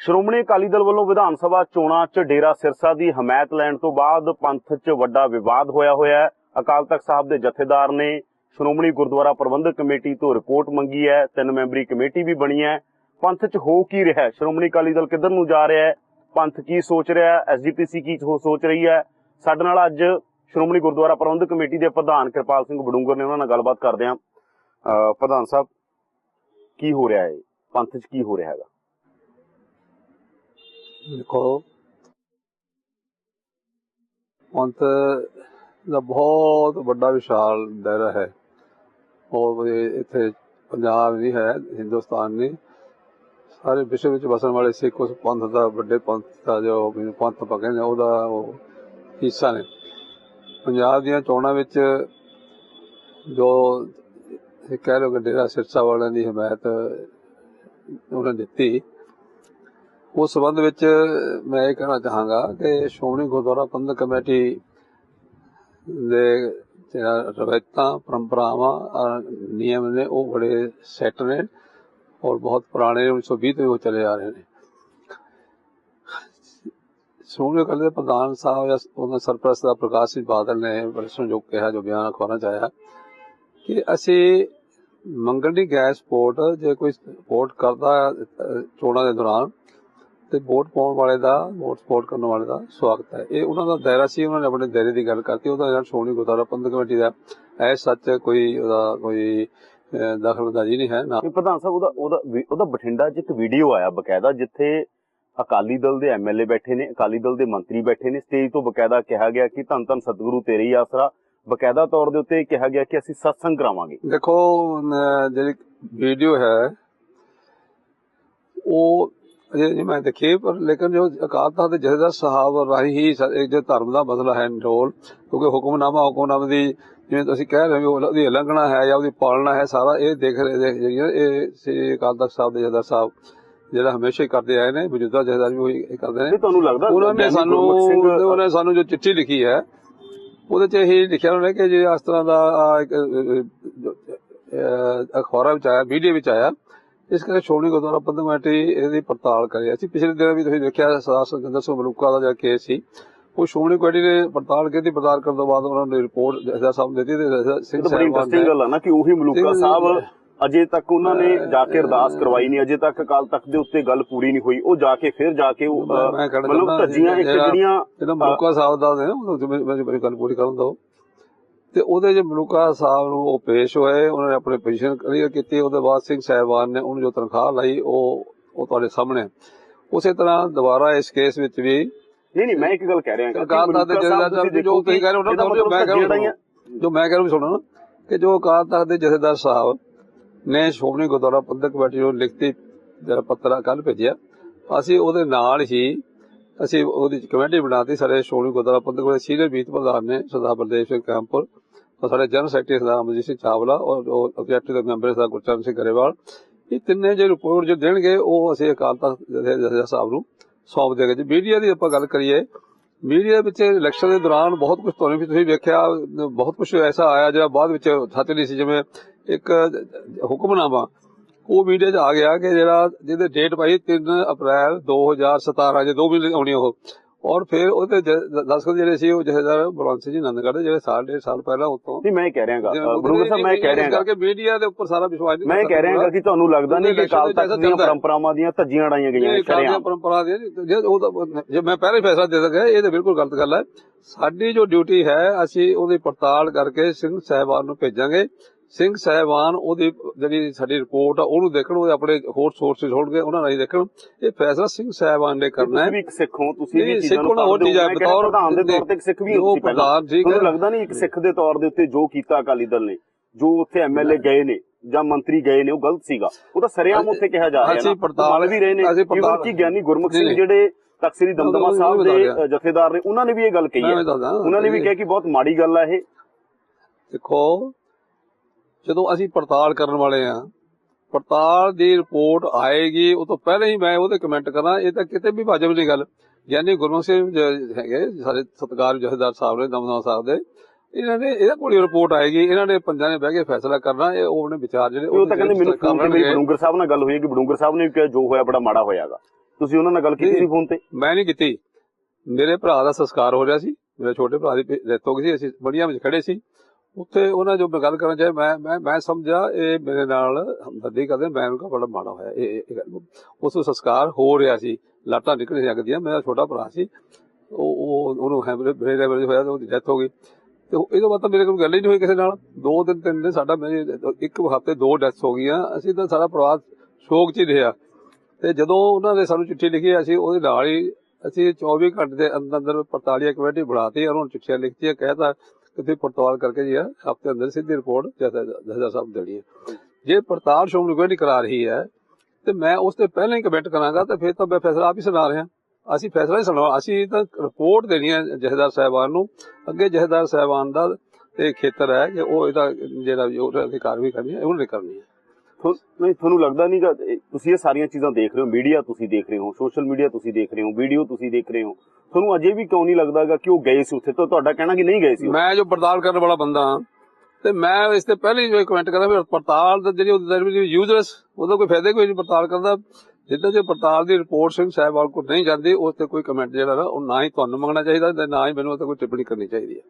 ਸ਼੍ਰੋਮਣੀ ਅਕਾਲੀ ਦਲ ਵੱਲੋਂ ਵਿਧਾਨ ਸਭਾ ਚੋਣਾਂ 'ਚ ਡੇਰਾ ਸਿਰਸਾ ਦੀ ਹਮਾਇਤ ਲੈਣ ਤੋਂ ਬਾਅਦ ਪੰਥ 'ਚ ਵੱਡਾ ਵਿਵਾਦ ਹੋਇਆ ਹੋਇਆ ਹੈ। ਅਕਾਲ ਤਖਤ ਸਾਹਿਬ ਦੇ ਜਥੇਦਾਰ ਨੇ ਸ਼੍ਰੋਮਣੀ ਗੁਰਦੁਆਰਾ ਪ੍ਰਬੰਧਕ ਕਮੇਟੀ ਤੋਂ ਰਿਪੋਰਟ ਮੰਗੀ ਹੈ। ਤਿੰਨ ਮੈਂਬਰੀ ਕਮੇਟੀ ਵੀ ਬਣੀ ਹੈ। ਪੰਥ 'ਚ ਹੋ ਕੀ ਰਿਹਾ ਹੈ? ਸ਼੍ਰੋਮਣੀ ਅਕਾਲੀ ਦਲ ਕਿੱਧਰ ਨੂੰ ਜਾ ਰਿਹਾ ਹੈ? ਪੰਥ ਕੀ ਸੋਚ ਰਿਹਾ ਹੈ? ਐਸਜੀਪੀਸੀ ਕੀ ਸੋ- ਸੋਚ ਰਹੀ ਹੈ? ਸਾਡੇ ਨਾਲ ਅੱਜ ਸ਼੍ਰੋਮਣੀ ਗੁਰਦੁਆਰਾ ਪ੍ਰਬੰਧਕ ਕਮੇਟੀ ਦੇ ਪ੍ਰਧਾਨ ਕਿਰਪਾਲ ਸਿੰਘ ਬਡੂੰਗਰ ਨੇ ਉਹਨਾਂ ਨਾਲ ਗੱਲਬਾਤ ਕਰਦੇ ਹਾਂ। ਅਹ ਪ੍ਰਧਾਨ ਸਾਹਿਬ, ਕੀ ਹੋ ਰਿਹਾ ਹੈ? ਪੰਥ 'ਚ ਕੀ ਹੋ ਰਿਹਾ ਹੈਗਾ? ਦੇਖੋ, ਪੰਥ ਦਾ ਬਹੁਤ ਵੱਡਾ ਵਿਸ਼ਾਲ ਦਾਇਰਾ ਹੈ। ਉਹ ਇੱਥੇ ਪੰਜਾਬ ਨਹੀਂ ਹੈ, ਹਿੰਦੁਸਤਾਨ ਨਹੀਂ ਸਾਰੇ ਵਿਸ਼ਵ ਵਿੱਚ ਵਸਣ ਵਾਲੇ ਸਿੱਖ ਉਸ ਪੰਥ ਦਾ, ਵੱਡੇ ਪੰਥ ਦਾ ਜੋ ਪੰਥ ਆਪਾਂ ਕਹਿੰਦੇ ਉਹਦਾ ਉਹ ਹਿੱਸਾ ਨੇ। ਪੰਜਾਬ ਦੀਆਂ ਚੋਣਾਂ ਵਿੱਚ ਜੋ ਕਹਿ ਲਓ ਕਿ ਡੇਰਾ ਸਿਰਸਾ ਵਾਲਿਆਂ ਦੀ ਹਮਾਇਤ ਉਹਨਾਂ ਦਿੱਤੀ ਉਸ ਸੰਬੰਧ ਵਿੱਚ ਮੈਂ ਇਹ ਕਹਿਣਾ ਚਾਹਾਂਗਾ ਕਿ ਸ਼੍ਰੋਮਣੀ ਗੁਰਦੁਆਰਾ ਪ੍ਰਬੰਧਕ ਕਮੇਟੀ ਦੇ ਜਿਹੜਾ ਰਵਾਇਤਾਂ ਪਰੰਪਰਾਵਾਂ ਨਿਯਮ ਨੇ ਉਹ ਬੜੇ ਸੈੱਟ ਨੇ ਔਰ ਬਹੁਤ ਪੁਰਾਣੇ 1920 ਤੋਂ ਉਹ ਚੱਲੇ ਆ ਰਹੇ ਨੇ। ਸ਼੍ਰੋਮਣੀ ਅਕਾਲੀ ਦੇ ਪ੍ਰਧਾਨ ਸਾਹਿਬ ਜਾਂ ਉਹਨਾਂ ਸਰਪ੍ਰਸਤ ਦਾ ਪ੍ਰਕਾਸ਼ ਸਿੰਘ ਬਾਦਲ ਨੇ ਬੜੇ ਸੰਯੋਗ ਕਿਹਾ ਜੋ ਬਿਆਨ ਅਖਬਾਰਾਂ ਚ ਆਇਆ ਕਿ ਅਸੀਂ ਮੰਗਣ ਦੀ ਗੈਸ ਵੋਟ ਜੇ ਕੋਈ ਵੋਟ ਕਰਦਾ ਹੈ, ਚੋਣਾਂ ਦੇ ਦੌਰਾਨ ਤੇ ਵੋਟ ਪਾਉਣ ਵਾਲੇ ਦਾ ਵੋਟ ਸਪੋਰਟ ਕਰਨ ਵਾਲੇ ਦਾ ਸਵਾਗਤ ਹੈ। ਇਹ ਉਹਨਾਂ ਦਾ ਦਾਇਰਾ ਸੀ ਉਹਨਾਂ ਨੇ ਆਪਣੇ ਦਾਇਰੇ ਦੀ ਗੱਲ ਕਰਤੀ। ਉਹਦਾ ਨਾਲ ਸ਼੍ਰੋਮਣੀ ਗੁਰਦੁਆਰਾ ਪ੍ਰਬੰਧਕ ਕਮੇਟੀ ਦਾ ਐ ਸੱਚ ਕੋਈ ਉਹਦਾ ਕੋਈ ਦਖਲਅੰਦਾਜ਼ੀ ਨਹੀਂ ਹੈ ਨਾ। ਇਹ ਪ੍ਰਧਾਨ ਸਾਹਿਬ ਉਹਦਾ ਉਹਦਾ ਉਹਦਾ ਬਠਿੰਡਾ 'ਚ ਇੱਕ ਵੀਡੀਓ ਆਇਆ ਬਕਾਇਦਾ ਜਿੱਥੇ ਅਕਾਲੀ ਦਲ ਦੇ ਐਮਐਲਏ ਬੈਠੇ ਨੇ ਅਕਾਲੀ ਦਲ ਦੇ ਮੰਤਰੀ ਬੈਠੇ ਨੇ। ਸਟੇਜ ਤੋਂ ਬਕਾਇਦਾ ਕਿਹਾ ਗਿਆ ਕਿ ਧੰਨ ਧੰਨ ਸਤਿਗੁਰੂ ਤੇਰੇ ਹੀ ਆਸਰਾ। ਬਕਾਇਦਾ ਤੌਰ ਦੇ ਉੱਤੇ ਕਿਹਾ ਗਿਆ ਕਿ ਅਸੀਂ ਸਤਸੰਗ ਕਰਾਵਾਂਗੇ। ਦੇਖੋ ਜਿਹੜੀ ਵੀਡੀਓ ਹੈ ਉਹ ਅਜੇ ਮੈਂ ਦੇਖੀ ਪਰ ਲੇਕਿਨ ਜੋ ਅਕਾਲ ਤਖਤ ਦੇ ਜਥੇਦਾਰ ਸਾਹਿਬ ਰਾਹੀਂ ਹੀ ਇੱਕ ਜੋ ਧਰਮ ਦਾ ਮਸਲਾ ਹੈ ਰੋਲ ਕਿਉਂਕਿ ਹੁਕਮਨਾਮਾ ਹੁਕਮਨਾਮੇ ਦੀ ਜਿਵੇਂ ਤੁਸੀਂ ਕਹਿ ਰਹੇ ਹੋ ਉਹਦੀ ਉਲੰਘਣਾ ਹੈ ਜਾਂ ਉਹਦੀ ਪਾਲਣਾ ਹੈ ਸਾਰਾ ਇਹ ਦੇਖ ਰਹੇ ਇਹ ਸ੍ਰੀ ਅਕਾਲ ਤਖਤ ਸਾਹਿਬ ਦੇ ਜਥੇਦਾਰ ਸਾਹਿਬ ਜਿਹੜਾ ਹਮੇਸ਼ਾ ਹੀ ਕਰਦੇ ਆਏ ਨੇ ਮੌਜੂਦਾ ਜਥੇਦਾਰ ਵੀ ਉਹੀ ਕਰਦੇ ਨੇ। ਤੁਹਾਨੂੰ ਲੱਗਦਾ ਉਹਨਾਂ ਨੇ ਸਾਨੂੰ ਉਹਨਾਂ ਨੇ ਸਾਨੂੰ ਜੋ ਚਿੱਠੀ ਲਿਖੀ ਹੈ ਉਹਦੇ 'ਚ ਇਹ ਲਿਖਿਆ ਉਹਨਾਂ ਕਿ ਜੇ ਇਸ ਤਰ੍ਹਾਂ ਦਾ ਅਖਬਾਰਾਂ ਵਿੱਚ ਆਇਆ ਵੀਡੀਓ ਵਿੱਚ ਆਇਆ ਇਸ ਕਰਕੇ ਸ਼੍ਰੋਮਣੀ ਗੁਰਦੁਆਰਾ ਪ੍ਰਬੰਧਕ ਕਮੇਟੀ ਇਹਦੀ ਪੜਤਾਲ ਕਰੀ ਅਸੀਂ ਪਿਛਲੇ ਦਿਨਾਂ ਵੀ ਤੁਸੀਂ ਦੇਖਿਆ ਸਰਦਾਰ ਸੁਖਜਿੰਦਰ ਸਿੰਘ ਮਲੂਕਾ ਦਾ ਜਿਹੜਾ ਕੇਸ ਸੀ ਉਹ ਸ਼੍ਰੋਮਣੀ ਕਮੇਟੀ ਨੇ ਪੜਤਾਲ ਕੀਤੀ। ਪੜਤਾਲ ਕਰਨ ਤੋਂ ਬਾਅਦ ਉਹਨਾਂ ਨੇ ਰਿਪੋਰਟ ਜਥੇਦਾਰ ਸਾਹਿਬ ਦਿੱਤੀ ਤੇ ਸਿੰਘ ਤਾਂ ਬੜੀ ਇੰਟਰਸਟਿੰਗ ਗੱਲ ਆ ਨਾ ਕਿ ਉਹੀ ਮਲੂਕਾ ਸਾਹਿਬ ਅਜੇ ਤੱਕ ਉਹਨਾਂ ਨੇ ਜਾ ਕੇ ਅਰਦਾਸ ਕਰਵਾਈ ਨਹੀਂ। ਅਜੇ ਤੱਕ ਅਕਾਲ ਤਖਤ ਦੇ ਉੱਤੇ ਗੱਲ ਪੂਰੀ ਨਹੀਂ ਹੋਈ। ਉਹ ਜਾ ਕੇ ਫਿਰ ਜਾ ਕੇ ਮਤਲਬ ਧੱਜੀਆਂ ਇੱਕ ਜਿਹੜਾ- ਜਿਹੜੀਆਂ ਜਿਹੜਾ ਮਲੂਕਾ ਸਾਹਿਬ ਦਾ ਨੇ ਉਹ ਮੇਰੀ ਗੱਲ ਪੂਰੀ ਕਰਨ ਦਿਓ ਤੇ ਉਹਦੇ ਜੇ ਮਲੂਕਾ ਸਾਹਿਬ ਨੂੰ ਉਹ ਪੇਸ਼ ਹੋਏ ਉਹਨਾਂ ਨੇ ਆਪਣੀ ਪੋਜੀਸ਼ਨ ਕਲੀਅਰ ਕੀਤੀ ਉਹਦੇ ਬਾਅਦ ਸਿੰਘ ਸਾਹਿਬਾਨ ਨੇ ਉਹਨੂੰ ਜੋ ਤਨਖਾਹ ਲਈ ਉਹ ਉਹ ਤੁਹਾਡੇ ਸਾਹਮਣੇ। ਉਸੇ ਤਰ੍ਹਾਂ ਦੁਬਾਰਾ ਇਸ ਕੇਸ ਵਿੱਚ ਵੀ ਨਹੀਂ ਨਹੀਂ ਮੈਂ ਇੱਕ ਗੱਲ ਕਹਿ ਰਿਹਾ ਤਖਤ ਦੇ ਸਾਹਿਬ ਜੋ ਤੁਸੀਂ ਕਹਿ ਰਹੇ ਹੋ ਨਾ ਜੋ ਮੈਂ ਕਹਿ ਰਿਹਾ ਜੋ ਮੈਂ ਕਹਿ ਰਿਹਾ ਸੁਣੋ ਕਿ ਜੋ ਅਕਾਲ ਤਖਤ ਦੇ ਜਥੇਦਾਰ ਸਾਹਿਬ ਨੇ ਸ਼੍ਰੋਮਣੀ ਗੁਰਦੁਆਰਾ ਪ੍ਰਬੰਧਕ ਕਮੇਟੀ ਨੂੰ ਲਿਖਤੀ ਜਿਹੜਾ ਪੱਤਰ ਕੱਲ ਭੇਜਿਆ। ਅਸੀਂ ਉਹਦੇ ਨਾਲ ਹੀ ਅਸੀਂ ਉਹਦੀ ਕਮੇਟੀ ਬਣਾਤੀ ਸਾਡੇ ਸ਼੍ਰੋਮਣੀ ਗੁਰਦੁਆਰਾ ਪ੍ਰਬੰਧਕ ਕਮੇਟੀ ਸੀਨੀਅਰ ਮੀਤ ਪ੍ਰਧਾਨ ਨੇ ਸਰਦਾਰ ਬਲਦੇਵ ਸਿੰਘ ਕਾਮਪੁਰ ਔਰ ਸਾਡੇ ਜਨਰਲ ਸੈਕਟਰੀ ਸਰਦਾਰ ਅਮਰਜੀਤ ਸਿੰਘ ਚਾਵਲਾ ਔਰ ਉਹ ਮੈਂਬਰ ਸਰਦਾਰ ਗੁਰਚਰਨ ਸਿੰਘ ਗਰੇਵਾਲ, ਇਹ ਤਿੰਨੇ ਜੇ ਰਿਪੋਰਟ ਜੋ ਦੇਣਗੇ, ਉਹ ਅਸੀਂ ਅਕਾਲ ਤਖਤ ਜਥੇਦਾਰ ਸਾਹਿਬ ਨੂੰ ਸੌਂਪ ਦੇਗੇ ਜੀ ਮੀਡੀਆ ਦੀ ਆਪਾਂ ਗੱਲ ਕਰੀਏ, ਮੀਡੀਆ ਵਿੱਚ ਇਲੈਕਸ਼ਨ ਦੇ ਦੌਰਾਨ ਬਹੁਤ ਕੁਝ ਤੁਹਾਨੂੰ ਵੀ ਤੁਸੀਂ ਵੇਖਿਆ, ਬਹੁਤ ਕੁਝ ਐਸਾ ਆਇਆ ਜਿਹੜਾ ਬਾਅਦ ਵਿੱਚ ਸੱਚ ਨਹੀਂ ਸੀ, ਜਿਵੇਂ ਇੱਕ ਹੁਕਮਨਾਮਾ, ਉਹ ਮੀਡੀਆ 'ਚ ਆ ਗਿਆ ਕਿ ਜਿਹੜਾ ਜਿਹਦੇ ਡੇਟ ਪਾਈ 3 ਅਪ੍ਰੈਲ 2017 ਜੇ 2 ਮਹੀਨੇ ਆਉਣੀ ਉਹ। ਔਰ ਫਿਰ ਉਹਦੇ ਦਸਖਤ ਜਿਹੜੇ ਸੀ ਉਹ ਜਥੇਦਾਰ ਬਲਵੰਤ ਸਿੰਘ ਜੀ ਨੰਦਗੜ੍ਹ ਦੇ ਜਿਹੜੇ ਸਾਲ ਡੇਢ ਸਾਲ ਪਹਿਲਾਂ ਉਤੋਂ। ਨਹੀਂ ਮੈਂ ਕਹਿ ਰਿਹਾ ਹਾਂ ਬਰੂਰ ਸਾਹਿਬ ਮੈਂ ਕਹਿ ਰਿਹਾ ਹਾਂ ਕਰਕੇ ਮੀਡੀਆ ਦੇ ਉੱਪਰ ਸਾਰਾ ਵਿਸ਼ਵਾਸ ਨਹੀਂ ਮੈਂ ਕਹਿ ਰਿਹਾ ਹਾਂ ਕਿ ਤੁਹਾਨੂੰ ਲੱਗਦਾ ਨਹੀਂ ਕਿ ਅਕਾਲ ਤਖਤ ਦੀਆਂ ਪਰੰਪਰਾਵਾਂ ਦੀਆਂ ਧੱਜੀਆਂ ਉਡਾਈਆਂ ਗਈਆਂ ਨੇ ਸ਼ਰੇਆਮ ਪਰੰਪਰਾ ਦੇ ਜੇ ਉਹ ਜੇ ਮੈਂ ਪਹਿਲੇ ਫੈਸਲਾ ਦੇ ਸਕਿਆ ਇਹ ਤਾਂ ਬਿਲਕੁਲ ਗਲਤ ਗੱਲ ਹੈ। ਸਾਡੀ ਜੋ ਡਿਊਟੀ ਹੈ ਅਸੀਂ ਉਹਦੀ ਪੜਤਾਲ ਕਰਕੇ ਸਿੰਘ ਸਾਹਿਬਾਨ ਨੂੰ ਭੇਜਾਂਗੇ। ਸਿੰਘ ਸਾਹਿਬਾਨ ਉਹਦੀ ਜਿਹੜੀ ਸਾਡੀ ਰਿਪੋਰਟ ਆ ਉਹਨੂੰ ਦੇਖਣ ਉਹ ਆਪਣੇ ਹੋਰ ਸੋਰਸਿਸ ਹੋਣਗੇ ਉਹਨਾਂ ਨਾਲ ਹੀ ਦੇਖਣ। ਇਹ ਫੈਸਲਾ ਸਿੰਘ ਸਾਹਿਬਾਨ ਨੇ ਕਰਨਾ ਹੈ। ਵੀ ਇੱਕ ਸਿੱਖ ਹੋ ਤੁਸੀਂ ਵੀ ਨਹੀਂ, ਚੀਜ਼ਾਂ ਸਿੱਖ ਨੂੰ ਹੋਣਾ ਹੋਰ ਪੜ੍ਹਦੇ ਹੋ। ਚੀਜ਼ ਹੈ, ਮੈਂ ਕਹਿ ਰਿਹਾ ਬਤੌਰ ਪ੍ਰਧਾਨ ਦੇ ਤੌਰ ਤੇ ਇੱਕ ਸਿੱਖ ਵੀ ਹੋ ਉਹ ਤੁਸੀਂ ਪਹਿਲਾਂ। ਪ੍ਰਧਾਨ, ਠੀਕ ਤੁਹਾਨੂੰ ਹੈ। ਲੱਗਦਾ ਨਹੀਂ ਇੱਕ ਸਿੱਖ ਦੇ ਤੌਰ ਦੇ ਉੱਤੇ ਜੋ ਕੀਤਾ ਅਕਾਲੀ ਦਲ ਨੇ ਜੋ ਉੱਥੇ ਐਮਐਲਏ ਗਏ ਨੇ ਜਾਂ ਮੰਤਰੀ ਗਏ ਨੇ ਉਹ ਗਲਤ ਸੀਗਾ। ਉਹ ਤਾਂ ਸਰੇਆਮ ਉੱਥੇ ਕਿਹਾ ਜਾ ਰਿਹਾ ਅਸੀਂ ਪੜਤਾਲ- ਵੀ ਰਹੇ ਨੇ। ਅਸੀਂ even ਪੜਤਾਲ- ਕਿ ਗਿਆਨੀ ਗੁਰਮੁਖ ਸਿੰਘ ਜਿਹੜੇ ਤਖਸੀਰੀ ਦਮਦਮਾ ਸਾਹਿਬ ਦੇ ਜਥੇਦਾਰ ਨੇ ਉਹਨਾਂ ਨੇ ਵੀ ਇਹ ਗੱਲ ਕਹੀ ਹੈ। ਉਹਨਾਂ ਨੇ ਵੀ ਕਿਹਾ ਕਿ ਬਹੁਤ ਮਾੜੀ ਗੱਲ ਆ ਇਹ। ਦੇਖੋ ਜਦੋਂ ਅਸੀਂ ਪੜਤਾਲ ਕਰਨ ਵਾਲੇ ਆ ਪੜਤਾਲ ਦੀ ਰਿਪੋਰਟ ਆਏਗੀ ਉਹ ਤੋਂ ਪਹਿਲਾਂ ਹੀ ਮੈਂ ਉਹਦੇ ਕਮੈਂਟ ਕਰਾਂ ਇਹ ਤਾਂ ਕਿਤੇ ਵੀ ਵਾਜਬ ਨਹੀਂ ਗੱਲ। ਯਾਨੀ ਗੁਰਮੁਖ ਸਿੰਘ ਹੈਗੇ ਸਾਡੇ ਸਤਕਾਰ ਜਥੇਦਾਰ ਸਾਹਿਬ ਨੇ ਦਮਦਮਾ ਸਾਹਿਬ ਦੇ ਇਹਨਾਂ ਨੇ ਇਹਦੇ ਹੀ ਰਿਪੋਰਟ ਆਏਗੀ ਇਹਨਾਂ ਨੇ ਪੰਜਾਂ ਨੇ ਬਹਿ ਕੇ ਫੈਸਲਾ ਕਰਨਾ ਇਹ ਉਹ ਆਪਣੇ ਵਿਚਾਰ ਜਿਹੜੇ ਉਹ ਤਾਂ ਕਹਿੰਦੇ ਮੈਨੂੰ ਫੋਨ ਤੇ। ਬਡੂੰਗਰ ਸਾਹਿਬ ਨਾਲ ਗੱਲ ਹੋਈ ਕਿ ਬਡੂੰਗਰ ਸਾਹਿਬ ਨੇ ਕਿਹਾ ਜੋ ਹੋਇਆ ਬੜਾ ਮਾੜਾ ਹੋਇਆਗਾ। ਤੁਸੀਂ ਉਹਨਾਂ ਨਾਲ ਗੱਲ ਕੀਤੀ ਸੀ ਫੋਨ ਤੇ? ਮੈਂ ਨਹੀਂ ਕੀਤੀ। ਮੇਰੇ ਭਰਾ ਦਾ ਸੰਸਕਾਰ ਹੋ ਰਿਹਾ ਸੀ ਮੇਰੇ ਛੋਟੇ ਭਰਾ ਦੀ ਡੈਥ ਹੋ ਗਈ ਸੀ ਅਸੀਂ ਬੜੀਆਂ ਵਿੱਚ ਖੜੇ ਸੀ। ਉੱਥੇ ਉਹਨਾਂ ਜੋ ਮੈਂ ਗੱਲ ਕਰਨ ਚਾਹੇ ਮੈਂ ਮੈਂ ਮੈਂ ਸਮਝਿਆ, ਇਹ ਮੇਰੇ ਨਾਲ ਹਮਦਰਦੀ ਕਰਦੇ, ਮੈਂ ਉਹਨਾਂ ਬੜਾ ਮਾੜਾ ਹੋਇਆ, ਇਹ ਉਸ ਨੂੰ ਸੰਸਕਾਰ ਹੋ ਰਿਹਾ ਸੀ, ਲਾਟਾਂ ਨਿਕਲ ਦੀਆਂ, ਮੇਰਾ ਛੋਟਾ ਭਰਾ ਸੀ, ਉਹ ਉਹ, ਉਹਨੂੰ ਹੈਮਰੇ ਬ੍ਰੇਨ ਹੋਇਆ ਤੇ ਉਹਦੀ ਡੈਥ ਹੋ ਗਈ। ਤੇ ਉਹ- ਇਹਦੇ ਬਾਅਦ ਤਾਂ ਮੇਰੇ ਕੋਲ ਗੱਲ ਹੀ ਨਹੀਂ ਹੋਈ ਕਿਸੇ ਨਾਲ। ਦੋ ਦਿਨ, ਤਿੰਨ ਦਿਨ ਸਾਡਾ ਮੇਰੇ, ਇੱਕ ਹਫ਼ਤੇ ਦੋ ਡੈਥ ਹੋ ਗਈਆਂ, ਅਸੀਂ ਤਾਂ ਸਾਰਾ ਪਰਿਵਾਰ ਸ਼ੋਕ 'ਚ ਹੀ ਰਿਹਾ। ਤੇ ਜਦੋਂ ਉਹਨਾਂ ਨੇ ਸਾਨੂੰ ਚਿੱਠੀ ਲਿਖੀ, ਅਸੀਂ ਉਹਦੇ ਨਾਲ ਹੀ, ਅਸੀਂ 24 ਘੰਟੇ ਦੇ ਅੰਦਰ ਅੰਦਰ 45 ਕਮੇਟੀ ਬਣਾਤੀ, ਉਹਨਾਂ ਨੂੰ ਚਿੱਠੀਆਂ ਲਿਖਤੀਆਂ, ਕਹਿਤਾ ਕਿ ਤੁਸੀਂ ਪੜਤਾਲ ਕਰਕੇ ਜੀ ਹਫ਼ਤੇ ਅੰਦਰ ਸਿੱਧੀ ਰਿਪੋਰਟ ਜਥੇਦਾਰ ਸਾਹਿਬ ਦੇਣੀ ਹੈ। ਜੇ ਪੜਤਾਲ ਸ਼੍ਰੋਮਣੀ ਕਮੇਟੀ ਕਰਾ ਰਹੀ ਹੈ, ਤੇ ਮੈਂ ਉਸ ਤੇ ਪਹਿਲਾਂ ਹੀ ਕਮੈਂਟ ਕਰਾਂਗਾ ਤਾਂ ਫਿਰ ਤਾਂ ਮੈਂ ਫੈਸਲਾ ਆਪ ਹੀ ਸੁਣਾ ਰਿਹਾ। ਅਸੀਂ ਫੈਸਲਾ ਹੀ ਸੁਣਾ ਅਸੀਂ ਤਾਂ ਰਿਪੋਰਟ ਦੇਣੀ ਹੈ ਜਥੇਦਾਰ ਸਾਹਿਬਾਨ ਨੂੰ। ਅੱਗੇ ਜਥੇਦਾਰ ਸਾਹਿਬਾਨ ਦਾ ਇਹ ਖੇਤਰ ਹੈ ਕਿ ਉਹ ਇਹਦਾ ਜਿਹੜਾ ਅਧਿਕਾਰ ਵੀ ਕਰਨੀ ਹੈ, ਉਹਨਾਂ ਕਰਨੀ ਹੈ। ਨਹੀਂ, ਤੁਹਾਨੂੰ ਲੱਗਦਾ ਨਹੀਂਗਾ ਤੁਸੀਂ ਇਹ ਸਾਰੀਆਂ ਚੀਜ਼ਾਂ ਦੇਖ ਰਹੇ ਹੋ, ਮੀਡੀਆ ਤੁਸੀਂ ਦੇਖ ਰਹੇ ਹੋ, ਸੋਸ਼ਲ ਮੀਡੀਆ ਤੁਸੀਂ ਦੇਖ ਰਹੇ ਹੋ, ਵੀਡੀਓ ਤੁਸੀਂ ਦੇਖ ਰਹੇ ਹੋ। ਤੁਹਾਨੂੰ ਅਜੇ ਵੀ ਕਿਉਂ ਨਹੀਂ ਲੱਗਦਾਗਾ ਕਿ ਉਹ ਗਏ ਸੀ ਉੱਥੇ? ਤਾਂ ਤੁਹਾਡਾ ਕਹਿਣਾ ਕਿ ਨਹੀਂ ਗਏ ਸੀ ਮੈਂ ਜੋ ਪੜਤਾਲ ਕਰਨ ਵਾਲਾ ਬੰਦਾ ਹਾਂ, ਤੇ ਮੈਂ ਇਸ ਤੇ ਪਹਿਲੇ ਹੀ ਕਮੈਂਟ ਕਰਾਂ ਵੀ ਪੜਤਾਲ ਦਾ ਜਿਹੜੀ ਉਹਦੀ ਯੂਜ਼ਲੈਸ ਉਹਦਾ ਕੋਈ ਫਾਇਦਾ ਕੋਈ ਨਹੀਂ ਪੜਤਾਲ ਕਰਦਾ। ਜਿੱਦਾਂ ਜੇ ਪੜਤਾਲ ਦੀ ਰਿਪੋਰਟ ਸਿੰਘ ਸਾਹਿਬਾਨ ਕੋਲ ਨਹੀਂ ਜਾਂਦੀ, ਉਸ ਤੇ ਕੋਈ ਕਮੈਂਟ ਜਿਹੜਾ ਨਾ ਉਹ ਨਾ ਹੀ ਤੁਹਾਨੂੰ ਮੰਗਣਾ ਚਾਹੀਦਾ ਤੇ ਨਾ ਹੀ ਮੈਨੂੰ ਉਹ ਤੇ ਕੋਈ ਟਿੱਪਣੀ ਕਰਨੀ ਚਾਹੀਦੀ ਹੈ।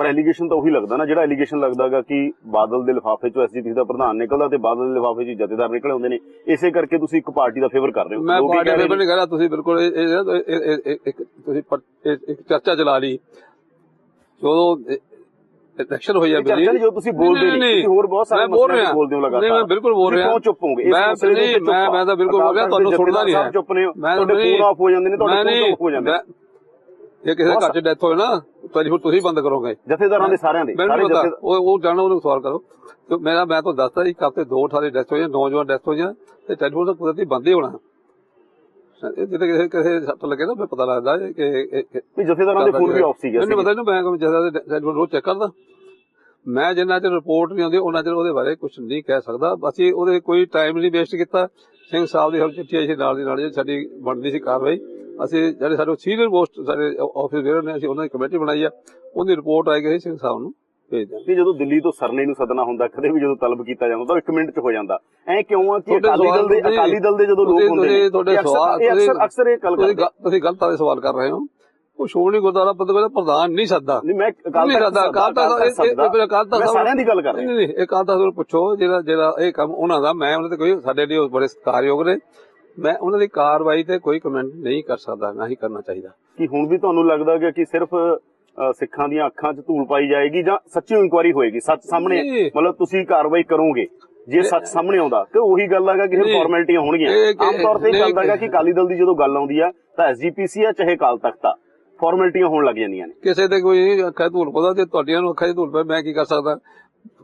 ਪਰ ਐਲੀਗੇਸ਼ਨ ਤਾਂ ਉਹੀ ਲੱਗਦਾ ਨਾ ਜਿਹੜਾ ਐਲੀਗੇਸ਼ਨ ਲੱਗਦਾਗਾ ਕਿ ਬਾਦਲ ਦੇ ਲਿਫਾਫੇ ਚੋਂ ਐਸਜੀਪੀ ਦਾ ਪ੍ਰਧਾਨ ਨਿਕਲਦਾ ਤੇ ਬਾਦਲ ਦੇ ਲਿਫਾਫੇ ਚੋਂ ਜਥੇਦਾਰ ਨਿਕਲੇ ਹੁੰਦੇ ਨੇ ਇਸੇ ਕਰਕੇ ਤੁਸੀਂ ਇੱਕ ਪਾਰਟੀ ਦਾ ਫੇਵਰ ਕਰ ਰਹੇ ਹੋ ਮੈਂ ਪਾਰਟੀ ਰਹੇ ਦੇ ਨਹੀਂ ਕਰਾ ਤੁਸੀਂ ਬਿਲਕੁਲ ਇੱਕ ਤੁਸੀਂ ਇੱਕ ਚਰਚਾ ਚਲਾ ਲਈ ਜਦੋਂ ਇਲੈਕਸ਼ਨ ਹੋਈ। ਚਰਚਾ ਨਹੀਂ ਜੋ ਤੁਸੀਂ ਬੋਲਦੇ ਨਹੀਂ, ਤੁਸੀਂ ਹੋਰ ਬਹੁਤ ਸਾਰੇ ਮੈਂ ਬੋਲ ਮਸਲਿਆਂ ਰਿਹਾ। ਤੇ ਬੋਲਦੇ ਹੋ ਲਗਾਤਾਰ ਨਹੀਂ, ਮੈਂ ਬਿਲਕੁਲ ਬੋਲ ਰਿਹਾ। ਕਿਉਂ ਚੁੱਪ ਹੋਗੇ ਇਸ ਮੈਂ- ਮਸਲੇ ਦੇ ਉੱਤੇ ਚੁੱਪ ਮੈਂ- ਆ। ਮੈਂ ਤਾਂ ਬਿਲਕੁਲ ਬੋਲ ਰਿਹਾ, ਤੁਹਾਨੂੰ ਸੁਣਦਾ ਨਹੀਂ ਹੈ। ਮੈਂ ਤੁਹਾਡੇ ਫੋਨ ਆਫ ਹੋ ਜਾਂਦੇ ਨੇ ਤੁਹਾਡੇ ਫੋਨ ਆਫ ਹੋ ਜਾਂਦੇ ਜੇ ਕਿਸੇ ਦੇ ਘਰ 'ਚ ਡੈਥ ਹੋਏ ਨਾ ਟੈਲੀਫੋਨ ਤੁਸੀਂ ਬੰਦ ਕਰੋਗੇ। ਜਥੇਦਾਰਾਂ ਦੇ ਸਾਰਿਆਂ ਦੇ ਮੈਨੂੰ ਪਤਾ ਉਹ ਉਹ ਜਾਣੋ ਉਹਨੂੰ ਸਵਾਲ ਕਰੋ। ਤੇ ਮੇਰਾ ਮੈਂ ਤੁਹਾਨੂੰ ਦੱਸਦਾ ਇੱਕ ਹਫ਼ਤੇ ਦੋ ਅਠਾਰੇ ਡੈਥ ਹੋਈਆਂ ਨੌਜਵਾਨ ਡੈਥ ਹੋਈਆਂ ਤੇ ਟੈਲੀਫੋਨ ਤਾਂ ਕੁਦਰਤੀ ਬੰਦ ਹੀ ਹੋਣਾ। ਇਹ ਜਿੱਤੇ ਕਿਸੇ ਕਿਸੇ ਸੱਟ ਲੱਗੇ ਨਾ ਫਿਰ ਪਤਾ ਲੱਗਦਾ ਕਿ ਵੀ ਜਥੇਦਾਰਾਂ ਦੇ ਫੋਨ ਵੀ ਆਫ ਸੀਗੇ ਮੈਨੂੰ ਪਤਾ ਨਹੀਂ ਮੈਂ ਕੋਈ ਜ਼ਿਆਦਾ ਟੈਲੀਫੋਨ ਰੋਜ਼ ਚੈੱਕ ਕਰਦਾ। ਮੈਂ ਜਿੰਨਾ ਚਿਰ ਰਿਪੋਰਟ ਨਹੀਂ ਆਉਂਦੀ ਉਹਨਾਂ ਚਿਰ ਉਹਦੇ ਬਾਰੇ ਕੁਝ ਨਹੀਂ ਕਹਿ ਸਕਦਾ। ਅਸੀਂ ਉਹਦੇ ਕੋਈ ਟਾਈਮ ਨਹੀਂ ਵੇਸਟ ਕੀਤਾ। ਸਿੰਘ ਸਾਹਿਬ ਦੀ ਹਰ ਚਿੱਠੀ ਆਈ ਸੀ ਨਾਲ ਦੀ ਨਾਲ ਸਾਡੀ ਬਣਦੀ ਸੀ ਕਾਰਵਾਈ। ਅਸੀਂ ਜਿਹੜੇ ਸਾਡੇ ਸੀਨੀਅਰ ਪੋਸਟ ਸਾਡੇ ਆਫਿਸ ਵੇਰ ਨੇ ਅਸੀਂ ਉਹਨਾਂ ਦੀ ਕਮੇਟੀ ਬਣਾਈ ਆ। ਉਹਦੀ ਰਿਪੋਰਟ ਆਈ ਗਈ ਸਿੰਘ ਸਾਹਿਬ ਨੂੰ ਭੇਜ ਜਦੋਂ ਦਿੱਲੀ ਤੋਂ ਸਰਨੇ ਨੂੰ ਸਦਨਾ ਹੁੰਦਾ ਕਦੇ ਵੀ ਜਦੋਂ ਤਲਬ ਕੀਤਾ ਜਾਂਦਾ ਤਾਂ 1 ਮਿੰਟ 'ਚ ਹੋ ਜਾਂਦਾ। ਐ ਕਿਉਂ ਆ ਕਿ ਅਕਾਲੀ ਦਲ ਦੇ ਅਕਾਲੀ ਦਲ ਦੇ ਜਦੋਂ ਲੋਕ ਹੁੰਦੇ ਨੇ ਤੁਹਾਡੇ ਸਵਾਲ- ਅਕਸਰ ਅਕਸਰ ਇਹ ਗੱਲ ਕਰਦੇ ਤੁਸੀਂ ਗਲਤ ਆਲੇ ਸਵਾਲ ਕਰ ਰਹੇ ਹੋ। ਉਹ ਸ਼੍ਰੋਮਣੀ ਗੁਰਦੁਆਰਾ ਪ੍ਰਬੰਧਕ ਦਾ ਪ੍ਰਧਾਨ ਨਹੀਂ ਸੱਦਾ ਨਹੀਂ ਮੈਂ ਅਕਾਲ ਤਖ਼ਤ ਸੱਦਾ ਅਕਾਲ ਤਖ਼ਤ ਫਿਰ ਅਕਾਲ ਤਖ਼ਤ ਸਾਰਿਆਂ ਦੀ ਗੱਲ ਕਰ ਰਿਹਾ। ਨਹੀਂ ਨਹੀਂ ਇਹ ਅਕਾਲ ਤਖ਼ਤ ਨੂੰ ਪੁੱਛੋ ਜਿਹੜਾ ਜਿਹੜਾ ਇਹ ਕੰਮ ਉਹਨਾਂ ਦਾ ਮੈਂ ਉਹਨਾਂ ਤੇ ਕੋਈ ਸਾਡੇ ਲਈ ਬੜੇ ਸਤਿਕਾਰਯੋਗ ਨੇ। ਮੈਂ ਉਹਨਾਂ ਦੀ ਕਾਰਵਾਈ ਤੇ ਕੋਈ ਕਮੈਂਟ ਨਹੀਂ ਕਰ ਸਕਦਾ ਨਾ ਹੀ ਕਰਨਾ ਚਾਹੀਦਾ। ਕਿ ਹੁਣ ਵੀ ਤੁਹਾਨੂੰ ਲੱਗਦਾ ਕਿ ਕਿ ਸਿਰਫ ਸਿੱਖਾਂ ਦੀਆਂ ਅੱਖਾਂ 'ਚ ਧੂਲ ਪਾਈ ਜਾਏਗੀ ਜਾਂ ਸੱਚੀ ਇਨਕੁਆਇਰੀ ਹੋਏਗੀ? ਸੱਚ ਸਾਹਮਣੇ। ਮਤਲਬ ਤੁਸੀਂ ਕਾਰਵਾਈ ਕਰੋਗੇ? ਜੇ ਸੱਚ ਸਾਹਮਣੇ ਆਉਂਦਾ ਕਿ ਉਹੀ ਗੱਲ ਹੈਗਾ ਕਿ ਫਿਰ। ਫਾਰਮੈਲਿਟੀਆਂ ਹੋਣਗੀਆਂ। ਆਮ ਤੌਰ ਤੇ। ਚੱਲਦਾ ਹੈਗਾ ਕਿ ਅਕਾਲੀ ਦਲ ਦੀ ਜਦੋਂ ਗੱਲ ਆਉਂਦੀ ਆ ਤਾਂ ਐਸਜੀਪੀਸੀ ਆ ਚਾਹੇ ਅਕਾਲ ਤਖਤ ਆ। ਫਾਰਮੈਲਿਟੀਆਂ ਹੋਣ ਲੱਗ ਜਾਂਦੀਆਂ ਨੇ। ਕਿਸੇ ਦੇ ਕੋਈ ਅੱਖਾਂ 'ਚ ਧੂਲ ਪਦਾ ਤੇ ਤੁਹਾਡੀਆਂ ਨੂੰ ਅੱਖਾਂ 'ਚ ਧੂਲ ਪਏ ਮੈਂ ਕੀ ਕਰ ਸਕਦਾ?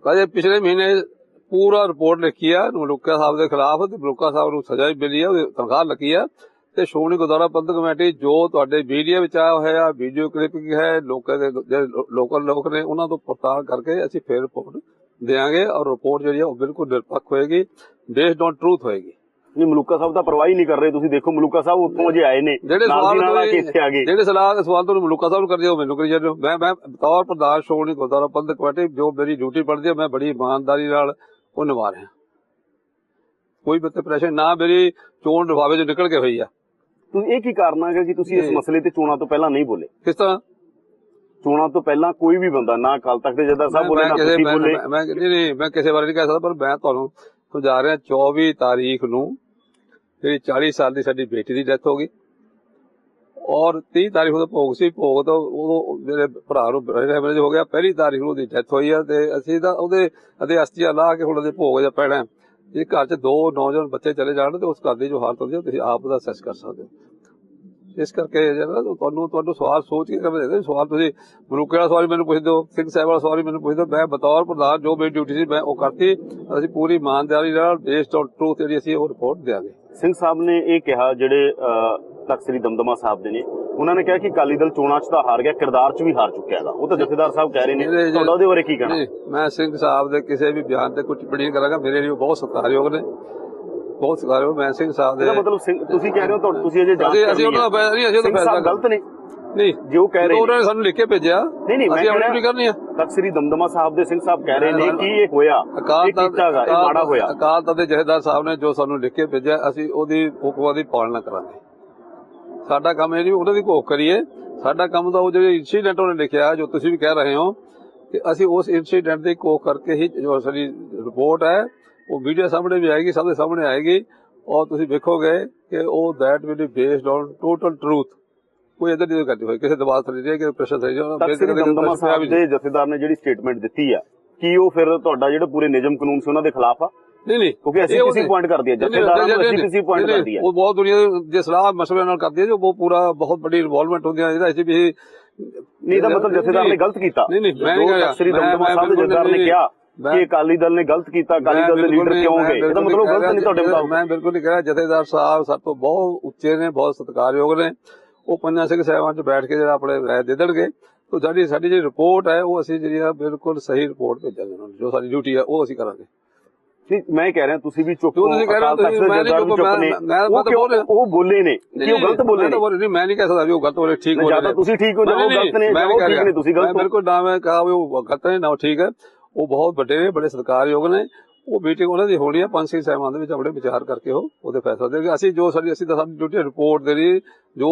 ਕਦੇ ਪਿਛਲੇ ਮਹੀਨੇ ਪੂਰਾ ਰਿਪੋਰਟ ਲਿਖੀ ਆ ਮਲੂਕਾ ਸਾਹਿਬ ਦੇ ਖਿਲਾਫ ਤੇ ਮਲੂਕਾ ਸਾਹਿਬ ਨੂੰ ਸਜ਼ਾ ਵੀ ਮਿਲੀ ਆ ਉਹਦੀ ਤਨਖਾਹ ਲੱਗੀ ਆ। ਤੇ ਸ਼੍ਰੋਮਣੀ ਗੁਰਦੁਆਰਾ ਪ੍ਰਬੰਧਕ ਕਮੇਟੀ ਜੋ ਤੁਹਾਡੇ ਵੀਡੀਓ ਵਿੱਚ ਆਇਆ ਹੋਇਆ ਵੀਡੀਓ ਕਲਿੱਪਿੰਗ ਹੈ ਲੋਕਾਂ ਦੇ ਜਿਹੜੇ ਲੋਕਲ ਲੋਕ ਨੇ ਉਹਨਾਂ ਤੋਂ ਪੜਤਾਲ ਕਰਕੇ ਅਸੀਂ ਫਿਰ ਰਿਪੋਰਟ ਦੇਾਂਗੇ ਔਰ ਰਿਪੋਰਟ ਜਿਹੜੀ ਆ ਉਹ ਬਿਲਕੁਲ ਨਿਰਪੱਖ ਹੋਏਗੀ ਬੇਸਡ ਔਨ ਟਰੂਥ ਹੋਏਗੀ। ਨਹੀਂ ਮਲੂਕਾ ਸਾਹਿਬ ਤਾਂ ਪਰਵਾਹ ਹੀ ਨਹੀਂ ਕਰ ਰਹੇ ਤੁਸੀਂ ਦੇਖੋ ਮਲੂਕਾ ਸਾਹਿਬ ਉੱਥੋਂ ਅਜੇ ਆਏ ਨੇ ਜਿਹੜੇ ਦੀ ਸਵਾਲ ਜਿਹੜੇ ਸਲਾਹ ਸਵਾਲ ਤੁਹਾਨੂੰ ਮਲੂਕਾ ਸਾਹਿਬ ਨੂੰ ਕਰਦੇ ਹੋ ਮੈਨੂੰ ਕਰੀ ਜਾਂਦੇ ਹੋ ਮੈਂ ਮੈਂ ਬਤੌਰ ਪ੍ਰਧਾਨ ਸ਼੍ਰੋਮਣੀ ਗੁਰਦੁਆਰਾ ਪ੍ਰਬੰਧਕ ਕਮੇਟੀ ਜੋ ਮੇਰੀ ਡਿਊਟੀ ਬਣਦੀ ਹੈ ਮੈਂ ਬੜੀ ਇਮਾਨਦਾਰੀ ਨਾਲ ਉਹ ਨਿਭਾ ਰਿਹਾ ਕੋਈ ਬੱਤੇ ਪ੍ਰੈਸ਼ਰ ਨਾ ਮੇਰੀ ਚੋਣ ਲਿਫਾਫੇ ਚੋਂ ਨਿਕਲ ਕੇ ਹੋਈ ਆ। ਤੁਸੀਂ ਇਹ ਕੀ ਕਾਰਨ ਹੈਗਾ ਕਿ ਤੁਸੀਂ ਇਸ। ਮਸਲੇ ਤੇ ਚੋਣਾਂ ਤੋਂ ਪਹਿਲਾਂ ਨਹੀਂ ਬੋਲੇ। ਕਿਸ ਤਰ੍ਹਾਂ? ਚੋਣਾਂ ਤੋਂ ਪਹਿਲਾਂ ਕੋਈ ਵੀ ਬੰਦਾ ਨਾ ਅਕਾਲ ਤਖਤ ਦੇ ਜੱਦਾ ਸਾਹਿਬ ਬੋਲੇ ਨਾ ਤੁਸੀਂ ਬੋਲੇ। ਮੈਂ ਨਹੀਂ ਨਹੀਂ ਮੈਂ ਕਿਸੇ ਬਾਰੇ ਨਹੀਂ ਕਹਿ ਸਕਦਾ ਪਰ ਮੈਂ ਤੁਹਾਨੂੰ ਸਮਝਾ ਰਿਹਾ 24 ਤਾਰੀਖ ਨੂੰ ਜਿਹੜੀ 40 ਸਾਲ ਦੀ ਸਾਡੀ ਬੇਟੀ ਦੀ ਡੈਥ ਹੋ ਗਈ। ਔਰ 30 ਤਾਰੀਖ ਨੂੰ ਭੋਗ ਸੀ, ਭੋਗ ਤੋਂ ਉਦੋਂ ਮੇਰੇ ਭਰਾ ਨੂੰ ਬ੍ਰੇਨ ਹੋ ਗਿਆ, ਪਹਿਲੀ ਤਾਰੀਖ ਨੂੰ ਉਹਦੀ ਡੈਥ ਹੋਈ ਆ ਤੇ ਅਸੀਂ ਤਾਂ ਉਹਦੇ ਅਤੇ ਅਸਤੀਆਂ ਲਾ ਕੇ ਹੁਣ ਉਹਦੇ ਭੋਗ ਜਾ ਪੈਣਾ। ਜੇ ਘਰ 'ਚ ਦੋ ਨੌਜਵਾਨ ਬੱਚੇ ਚਲੇ ਜਾਣ ਤੇ ਉਸ ਘਰ ਦੀ ਜੋ ਹਾਲਤ ਹੁੰਦੀ ਹੈ ਤੁਸੀਂ ਆਪ ਦਾ ਅਸੈਸ ਕਰ ਸਕਦੇ ਹੋ। ਇਸ ਕਰਕੇ ਜਿਹੜਾ ਤੁਹਾਨੂੰ ਤੁਹਾਨੂੰ ਸਵਾਲ ਸੋਚ ਕੇ ਕਰਨਾ ਚਾਹੀਦਾ। ਸਵਾਲ ਤੁਸੀਂ ਮਲੂਕੇ ਵਾਲਾ ਸਵਾਲ ਮੈਨੂੰ ਪੁੱਛਦੇ ਹੋ ਸਿੰਘ ਸਾਹਿਬ ਵਾਲਾ ਸਵਾਲ ਮੈਨੂੰ ਪੁੱਛਦੇ ਹੋ। ਮੈਂ ਬਤੌਰ ਪ੍ਰਧਾਨ ਜੋ ਮੇਰੀ ਡਿਊਟੀ ਸੀ ਮੈਂ ਉਹ ਕਰਤੀ। ਅਸੀਂ ਪੂਰੀ ਇਮਾਨਦਾਰੀ ਨਾਲ ਬੇਸਡ ਔਨ ਟਰੂਥ ਜਿਹੜੀ ਅਸੀਂ ਉਹ ਰਿਪੋਰਟ ਦਿਆਂਗੇ। ਸਿੰਘ ਸਾਹਿਬ ਨੇ ਇਹ ਕਿਹਾ ਜਿਹੜੇ ਅਹ, ਤਖ਼ਤ ਸ੍ਰੀ ਦਮਦਮਾ ਸਾਹਿਬ ਦੇ ਨੇ ਉਹਨਾਂ ਨੇ ਕਿਹਾ ਕਿ ਅਕਾਲੀ ਦਲ ਚੋਣਾਂ 'ਚ ਤਾਂ ਹਾਰ ਗਿਆ ਕਿਰਦਾਰ 'ਚ ਵੀ ਹਾਰ ਚੁੱਕਿਆ ਹੈਗਾ। ਉਹ ਤਾਂ ਜਥੇਦਾਰ ਸਾਹਿਬ ਕਹਿ ਰਹੇ ਨੇ। ਤੁਹਾਡਾ ਉਹਦੇ ਬਾਰੇ ਕੀ ਕਹਿਣਾ? ਮੈਂ ਸਿੰਘ ਸਾਹਿਬ ਦੇ ਕਿਸੇ ਵੀ ਬਿਆਨ ਤੇ ਕੋਈ ਟਿੱਪਣੀ ਕਰਾਂਗਾ। ਮੇਰੇ ਲਈ ਉਹ ਬਹੁਤ ਸਤਿਕਾਰਯੋਗ ਨੇ। ਬਹੁਤ ਸਤਿਕਾਰਯੋਗ ਮੈਂ ਸਿੰਘ ਸਾਹਿਬ ਦੇ ਇਹਦਾ ਮਤਲਬ ਸਿੰਘ ਤੁਸੀਂ ਕਹਿ ਰਹੇ ਹੋ ਤੁਸੀਂ ਅਜੇ ਜਾਂਚ ਅਸੀਂ ਅਸੀਂ ਉਹਨਾਂ ਦਾ। ਫੈਸਲਾ ਨਹੀਂ ਅਸੀਂ ਉਹਦਾ ਫੈਸਲਾ ਸਾਹਿਬ ਗਲਤ ਨੇ। ਨਹੀਂ ਜੇ ਉਹ ਕਹਿ ਰਹੇ ਉਹਨਾਂ ਨੇ। ਸਾਨੂੰ ਲਿਖ ਕੇ ਭੇਜਿਆ। ਨਹੀਂ ਨਹੀਂ ਮੈਂ ਅਸੀਂ ਕਹਿ ਆਪਣੀ ਕਰਨੀ ਆ ਤਖ਼ਤ ਸ੍ਰੀ ਦਮਦਮਾ ਸਾਹਿਬ ਦੇ ਸਿੰਘ ਸਾਹਿਬ ਕਹਿ ਰਹੇ ਨੇ ਕਿ ਇਹ ਹੋਇਆ। ਅਕਾਲ ਇਹ ਕੀਤਾ ਗਾ, ਇਹ ਮਾੜਾ ਹੋਇਆ। ਅਕਾਲ ਤਖਤ ਦੇ ਜਥੇਦਾਰ ਸਾਹਿਬ ਨੇ ਜੋ ਸਾਨੂੰ ਲਿਖ ਕੇ ਭੇਜਿਆ ਅਸੀਂ ਉਹਦੀ ਹੁਕਮਾਂ ਦੀ ਪਾਲਣਾ ਕਰਾਂਗੇ। ਸਾਡਾ ਕੰਮ ਇਹ ਨਹੀਂ ਉਹਨਾਂ ਦੀ ਘੋਖ ਕਰੀਏ। ਸਾਡਾ ਕੰਮ ਤਾਂ ਉਹ ਜਿਹੜੇ ਇਨਸੀਡੈਂਟ ਉਹਨੇ ਲਿਖਿਆ ਜੋ ਤੁਸੀਂ ਵੀ ਕਹਿ ਰਹੇ ਹੋ ਕਿ ਅਸੀਂ ਉਸ ਇਨਸੀਡੈਂਟ ਦੀ ਘੋਖ ਕਰਕੇ ਹੀ ਜੋ ਸਾਡੀ ਰਿਪੋਰਟ ਹੈ ਉਹ ਵੀਡੀਓ ਸਾਹਮਣੇ ਵੀ ਆਏਗੀ ਸਭ ਦੇ ਸਾਹਮਣੇ ਆਏਗੀ। ਔਰ ਤੁਸੀਂ ਵੇਖੋਗੇ ਕਿ ਉਹ that will be based on total truth ਕੋਈ ਇਦਾਂ ਦੀ ਕਰਦੀ ਹੋਈ। ਕਿਸੇ ਦਬਾਅ ਥੱਲੇ ਨਹੀਂ ਕਿ ਪ੍ਰੈਸ਼ਰ ਥੱਲੇ ਜਾਣਾ ਸ੍ਰੀ ਦਮਦਮਾ ਸਾਹਿਬ ਦੇ ਜਥੇਦਾਰ ਨੇ ਜਿਹੜੀ ਸਟੇਟਮੈਂਟ ਦਿੱਤੀ ਆ ਕੀ ਉਹ ਫਿਰ ਤੁਹਾਡਾ ਜਿਹੜਾ ਪੂਰੇ ਨਿਯਮ ਕਾਨੂੰਨ ਸੀ ਉਹਨਾਂ ਦੇ ਖਿਲਾਫ ਆ? ਨਹੀਂ ਨਹੀਂ। ਕਿਉਂਕਿ ਅਸੀਂ ਕਿਸੇ ਪੁਆਇੰਟ ਕਰਦੀ ਹੈ ਜਥੇਦਾਰਾਂ ਨੂੰ ਅਸੀਂ ਕਿਸੇ ਪੁਆਇੰਟ ਨਹੀਂ, ਕਰਦੀ ਹੈ ਉਹ ਬਹੁਤ ਦੁਨੀਆ ਦੇ ਸਲਾਹ ਮਸਲੇ ਨਾਲ ਕਰਦੀ ਹੈ ਜੋ ਉਹ ਪੂਰਾ ਬਹੁਤ ਵੱਡੀ ਇਨਵੋਲਵਮੈਂਟ ਹੁੰਦੀ ਹੈ ਇਹਦਾ ਅਸੀਂ ਵੀ ਨਹੀਂ ਤਾਂ ਮਤਲਬ ਜਥੇਦਾਰ ਨੇ ਗਲਤ ਕੀਤਾ। ਨਹੀਂ, ਨਹੀਂ, ਮੈਂ ਨਹੀਂ ਜੋ ਕਹਿ ਸ੍ਰੀ ਦਮਦਮਾ ਸਾਹਿਬ ਦੇ ਜਥੇਦਾਰ ਨੇ ਨਹੀਂ- ਕਿਹਾ ਕਿ ਅਕਾਲੀ ਦਲ ਨੇ ਗਲਤ ਕੀਤਾ ਅਕਾਲੀ ਦਲ ਦੇ ਲੀਡਰ ਕਿਉਂ ਗਏ? ਇਹਦਾ ਮਤਲਬ ਗਲਤ ਨਹੀਂ ਤੁਹਾਡੇ ਮੁਤਾਬਕ। ਮੈਂ ਬਿਲਕੁਲ ਨਹੀਂ ਕਹਿ ਰਿਹਾ ਜਥੇਦਾਰ ਸਾਹਿਬ ਸਾਡੇ ਤੋਂ ਬਹੁਤ ਉੱਚੇ ਨੇ ਬਹੁਤ ਸਤਿਕਾਰਯੋਗ ਨੇ। ਉਹ ਪੰਜਾਂ ਸਿੰਘ ਸਾਹਿਬਾਨ ਚ ਬੈਠ ਕੇ ਜਿਹੜਾ ਆਪਣੇ ਰਾਏ ਦੇ ਦੇਣਗੇ। ਤਾਂ ਸਾਡੀ ਸਾਡੀ ਜਿਹੜੀ ਰਿਪੋਰਟ ਹੈ ਉਹ ਅਸੀਂ ਜਿਹੜੀ ਆ ਬਿਲਕੁਲ ਸਹੀ ਰਿਪੋਰਟ ਭੇਜਾਂਗੇ ਉਹਨਾਂ ਨੂੰ। ਜੋ ਸਾਡੀ ਡਿਊਟੀ ਹੈ ਉਹ ਅਸੀਂ ਕਰਾਂਗੇ। ਮੈਂ ਕਹਿ ਰਿਹਾ ਤੁਸੀਂ ਵੀ ਚੁੱਪ ਤੁਸੀਂ ਕਹਿ ਰਹੇ ਹੋ, ਤੁਸੀਂ- ਮੈਂ ਨਹੀਂ ਚੁੱਪ, ਮੈਂ- ਉਹ ਬੋਲ ਬੋਲੇ ਨੇ ਕਿ ਉਹ ਗਲਤ ਬੋਲੇ ਨੇ? ਬੋਲ- ਮੈਂ ਨਹੀਂ ਕਹਿ ਸਕਦਾ ਵੀ ਉਹ ਗਲਤ ਰਹੇ ਠੀਕ ਹੋ ਜਾਂ ਰਹੇ ਤਾਂ ਤੁਸੀਂ ਠੀਕ ਹੋ ਜਾਂ ਉਹ ਨਹੀਂ, ਗਲਤ ਨੇ ਮੈਂ ਠੀਕ ਰਿਹਾ। ਨੇ ਤੁਸੀਂ ਗਲਤ ਬਿਲਕੁਲ ਨਾ ਮੈਂ ਕਹਾ ਉਹ ਗਲਤ ਨੇ ਨਾ ਠੀਕ ਹੈ। ਉਹ ਬਹੁਤ ਵੱਡੇ ਨੇ ਬੜੇ ਸਤਿਕਾਰਯੋਗ ਨੇ। ਉਹ ਮੀਟਿੰਗ ਉਹਨਾਂ ਦੀ ਹੋਣੀ ਹੈ ਪੰਜ ਸਿੰਘ ਸਾਹਿਬਾਨ ਦੇ ਵਿੱਚ ਆਪਣੇ ਵਿਚਾਰ ਕਰਕੇ ਉਹ ਉਹਦੇ ਫੈਸਲਾ ਦੇਣਗੇ। ਅਸੀਂ ਜੋ ਸਾਡੀ ਅਸੀਂ ਤਾਂ ਸਾਡੀ ਡਿਊਟੀ ਰਿਪੋਰਟ ਦੇ ਰਹੀ ਜੋ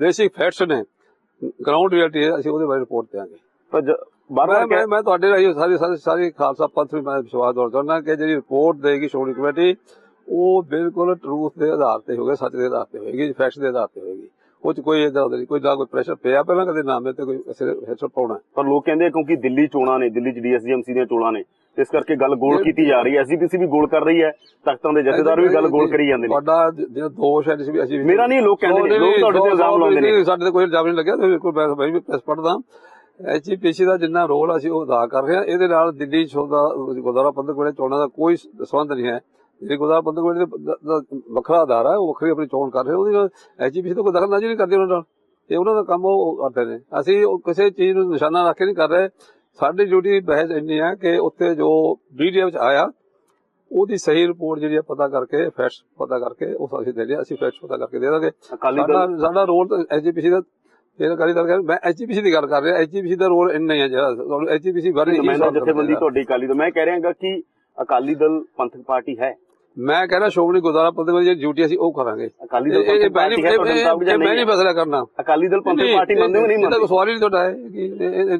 ਬੇਸਿਕ ਫੈਕਟਸ ਨੇ ਗਰਾਊਂਡ ਰਿਐਲਿਟੀ ਅਸੀਂ ਉਹਦੇ ਬਾਰੇ ਰਿਪੋਰਟ ਦੇਵਾਂਗੇ। ਪਰ ਮੈਂ ਮੈਂ ਤੁਹਾਡੇ ਰਾਹੀਂ ਸਾਰੀ ਸਾਰੀ ਸਾਰੀ ਖਾਲਸਾ ਪੰਥ ਵੀ ਮੈਂ ਵਿਸ਼ਵਾਸ ਦੌੜ ਚਾਹੁੰਦਾ ਕਿ ਜਿਹੜੀ ਰਿਪੋਰਟ ਦੇਗੀ ਸ਼੍ਰੋਮਣੀ ਕਮੇਟੀ ਉਹ ਬਿਲਕੁਲ ਟਰੂਥ ਦੇ ਆਧਾਰ ਤੇ ਹੋਵੇ ਸੱਚ ਦੇ ਆਧਾਰ ਤੇ ਹੋਏਗੀ ਫੈਕਟਸ ਦੇ ਆਧਾਰ ਤੇ ਹੋਏਗੀ ਉਹ ਚ ਕੋਈ ਇਦਾਂ ਨਹੀਂ ਕੋਈ ਨਾ ਕੋਈ ਪ੍ਰੈਸ਼ਰ ਪਿਆ ਪਹਿਲਾਂ ਕਦੇ ਨਾਮੇ ਤੇ ਕੋਈ ਪ੍ਰੈਸ਼ਰ ਪਾਉਣਾ। ਪਰ ਲੋਕ ਕਹਿੰਦੇ ਕਿਉਂਕਿ ਦਿੱਲੀ ਚੋਣਾਂ ਨੇ ਦਿੱਲੀ ਚ ਡੀਐਸਜੀਐਮਸੀ ਦੀਆਂ ਚੋਣਾਂ ਨੇ ਇਸ ਕਰਕੇ ਗੱਲ ਗੋਲ ਕੀਤੀ ਜਾ ਰਹੀ ਹੈ। ਐਸਜੀਪੀਸੀ ਵੀ ਗੋਲ ਕਰ ਰਹੀ ਹੈ ਤਖਤਾਂ ਦੇ ਜਥੇਦਾਰ ਵੀ ਗੱਲ ਗੋਲ ਕਰੀ ਜਾਂਦੇ ਨੇ। ਤੁਹਾਡਾ ਜਿਹੜਾ ਦੋਸ਼ ਹੈ ਜਿਸ ਵੀ ਅਸੀਂ ਮੇਰਾ ਨਹੀਂ ਲੋਕ ਕਹਿੰਦੇ ਨੇ ਲੋਕ ਤੁਹਾਡੇ ਤੇ ਇਲਜ਼ਾਮ ਲਾਉਂਦੇ ਨੇ। ਸਾਡੇ ਤੇ ਕੋਈ ਇਲਜ਼ਾਮ ਨਹੀਂ ਲੱਗਿਆ ਕੋਈ ਮੈਂ ਵੀ ਪ੍ਰੈਸ ਪੜਦਾ ਐਚਪੀਸੀ ਦਾ ਜਿੰਨਾ ਰੋਲ ਅਸੀਂ ਉਹ ਅਦਾ ਕਰ ਰਹੇ ਹਾਂ। ਇਹਦੇ ਨਾਲ ਦਿੱਲੀ ਚੋਣ ਦਾ ਗੁਰਦੁਆਰਾ ਪੰਥਕ ਵੇਲੇ ਚੋਣਾਂ ਦਾ ਕੋਈ ਸੰਬੰਧ ਨਹੀਂ ਹੈ। ਜਿਹੜੀ ਵੇਲੇ ਦਾ- ਦਾ ਵੱਖਰਾ ਅਦਾਰਾ ਹੈ ਉਹ ਵੱਖਰੀ ਆਪਣੀ ਚੋਣ ਕਰ ਰਹੇ ਉਹਦੇ ਨਾਲ ਐਚਪੀਸੀ ਤੋਂ ਕੋਈ ਦਖਲਅੰਦਾਜ਼ੀ ਨਹੀਂ ਕਰਦੀ ਉਹਨਾਂ ਨਾਲ। ਇਹ ਉਹਨਾਂ ਦਾ ਕੰਮ ਉਹ ਕਰਦੇ ਨੇ। ਅਸੀਂ ਕਿਸੇ ਚੀਜ਼ ਨੂੰ ਨਿਸ਼ਾਨਾ ਰੱਖ ਕੇ ਨਹੀਂ ਕਰ ਰਹੇ। ਸਾਡੀ ਡਿਊਟੀ ਬਹਿਸ ਇੰਨੀ ਹੈ ਕਿ ਉੱਥੇ ਜੋ ਮੀਡੀਆ ਵਿੱਚ ਆਇਆ ਉਹਦੀ ਸਹੀ ਰਿਪੋਰਟ ਜਿਹੜੀ ਹੈ ਪਤਾ ਕਰਕੇ ਫੈਕਟਸ ਪਤਾ ਕਰਕੇ ਉਹ ਅਸੀਂ ਦੇ ਰਹੇ ਹਾਂ। ਅਸੀਂ ਫੈਕਟਸ ਪਤਾ ਕਰਕੇ ਦੇ ਦਾਂਗੇ। ਅਕਾਲੀ ਸਾਡਾ ਦਲ ਸਾਡਾ ਰੋਲ ਤਾਂ ਐਚਜੀਪੀਸੀ ਦਾ ਇਹ ਅਕਾਲੀ ਦਲ ਮੈਂ ਐਚਜੀਪੀਸੀ ਦੀ ਗੱਲ ਕਰ ਰਿਹਾ। ਐਚਜੀਪੀਸੀ ਦਾ ਰੋਲ ਇੰਨਾ ਹੀ ਹੈ ਜਿਹੜਾ ਤੁਹਾਨੂੰ ਐਚਜੀਪੀਸੀ ਬਾਰੇ ਸਵਾਲ ਜਥੇਬੰਦੀ। ਤੁਹਾਡੀ ਅਕਾਲੀ ਦਲ ਮੈਂ ਕਹਿ ਰਿਹਾਗਾ ਕਿ ਅਕਾਲੀ ਦਲ ਪੰਥਕ ਪਾਰਟੀ ਹੈ। ਮੈਂ ਕਹਿੰਦਾ ਸ਼ੋਭਨੀ ਗੁਰਦੁਆਰਾ ਪੰਥਕ ਦੀ ਡਿਊਟੀ ਅਸੀਂ ਉਹ ਕਰਾਂਗੇ। ਅਕਾਲੀ ਦਲ ਪੰਥਕ ਪਾਰਟੀ ਜਾਂ ਮੈਂ ਨਹੀਂ? ਫੈਸਲਾ ਕਰਨਾ। ਅਕਾਲੀ ਦਲ ਪੰਥਕ ਪਾਰਟੀ ਮੰਨਦੇ ਹੋ ਨਹੀਂ ਤਾਂ ਮੰਨਦੇ? ਸਵਾਲ ਹੀ ਨਹੀਂ ਤੁਹਾਡਾ ਹੈ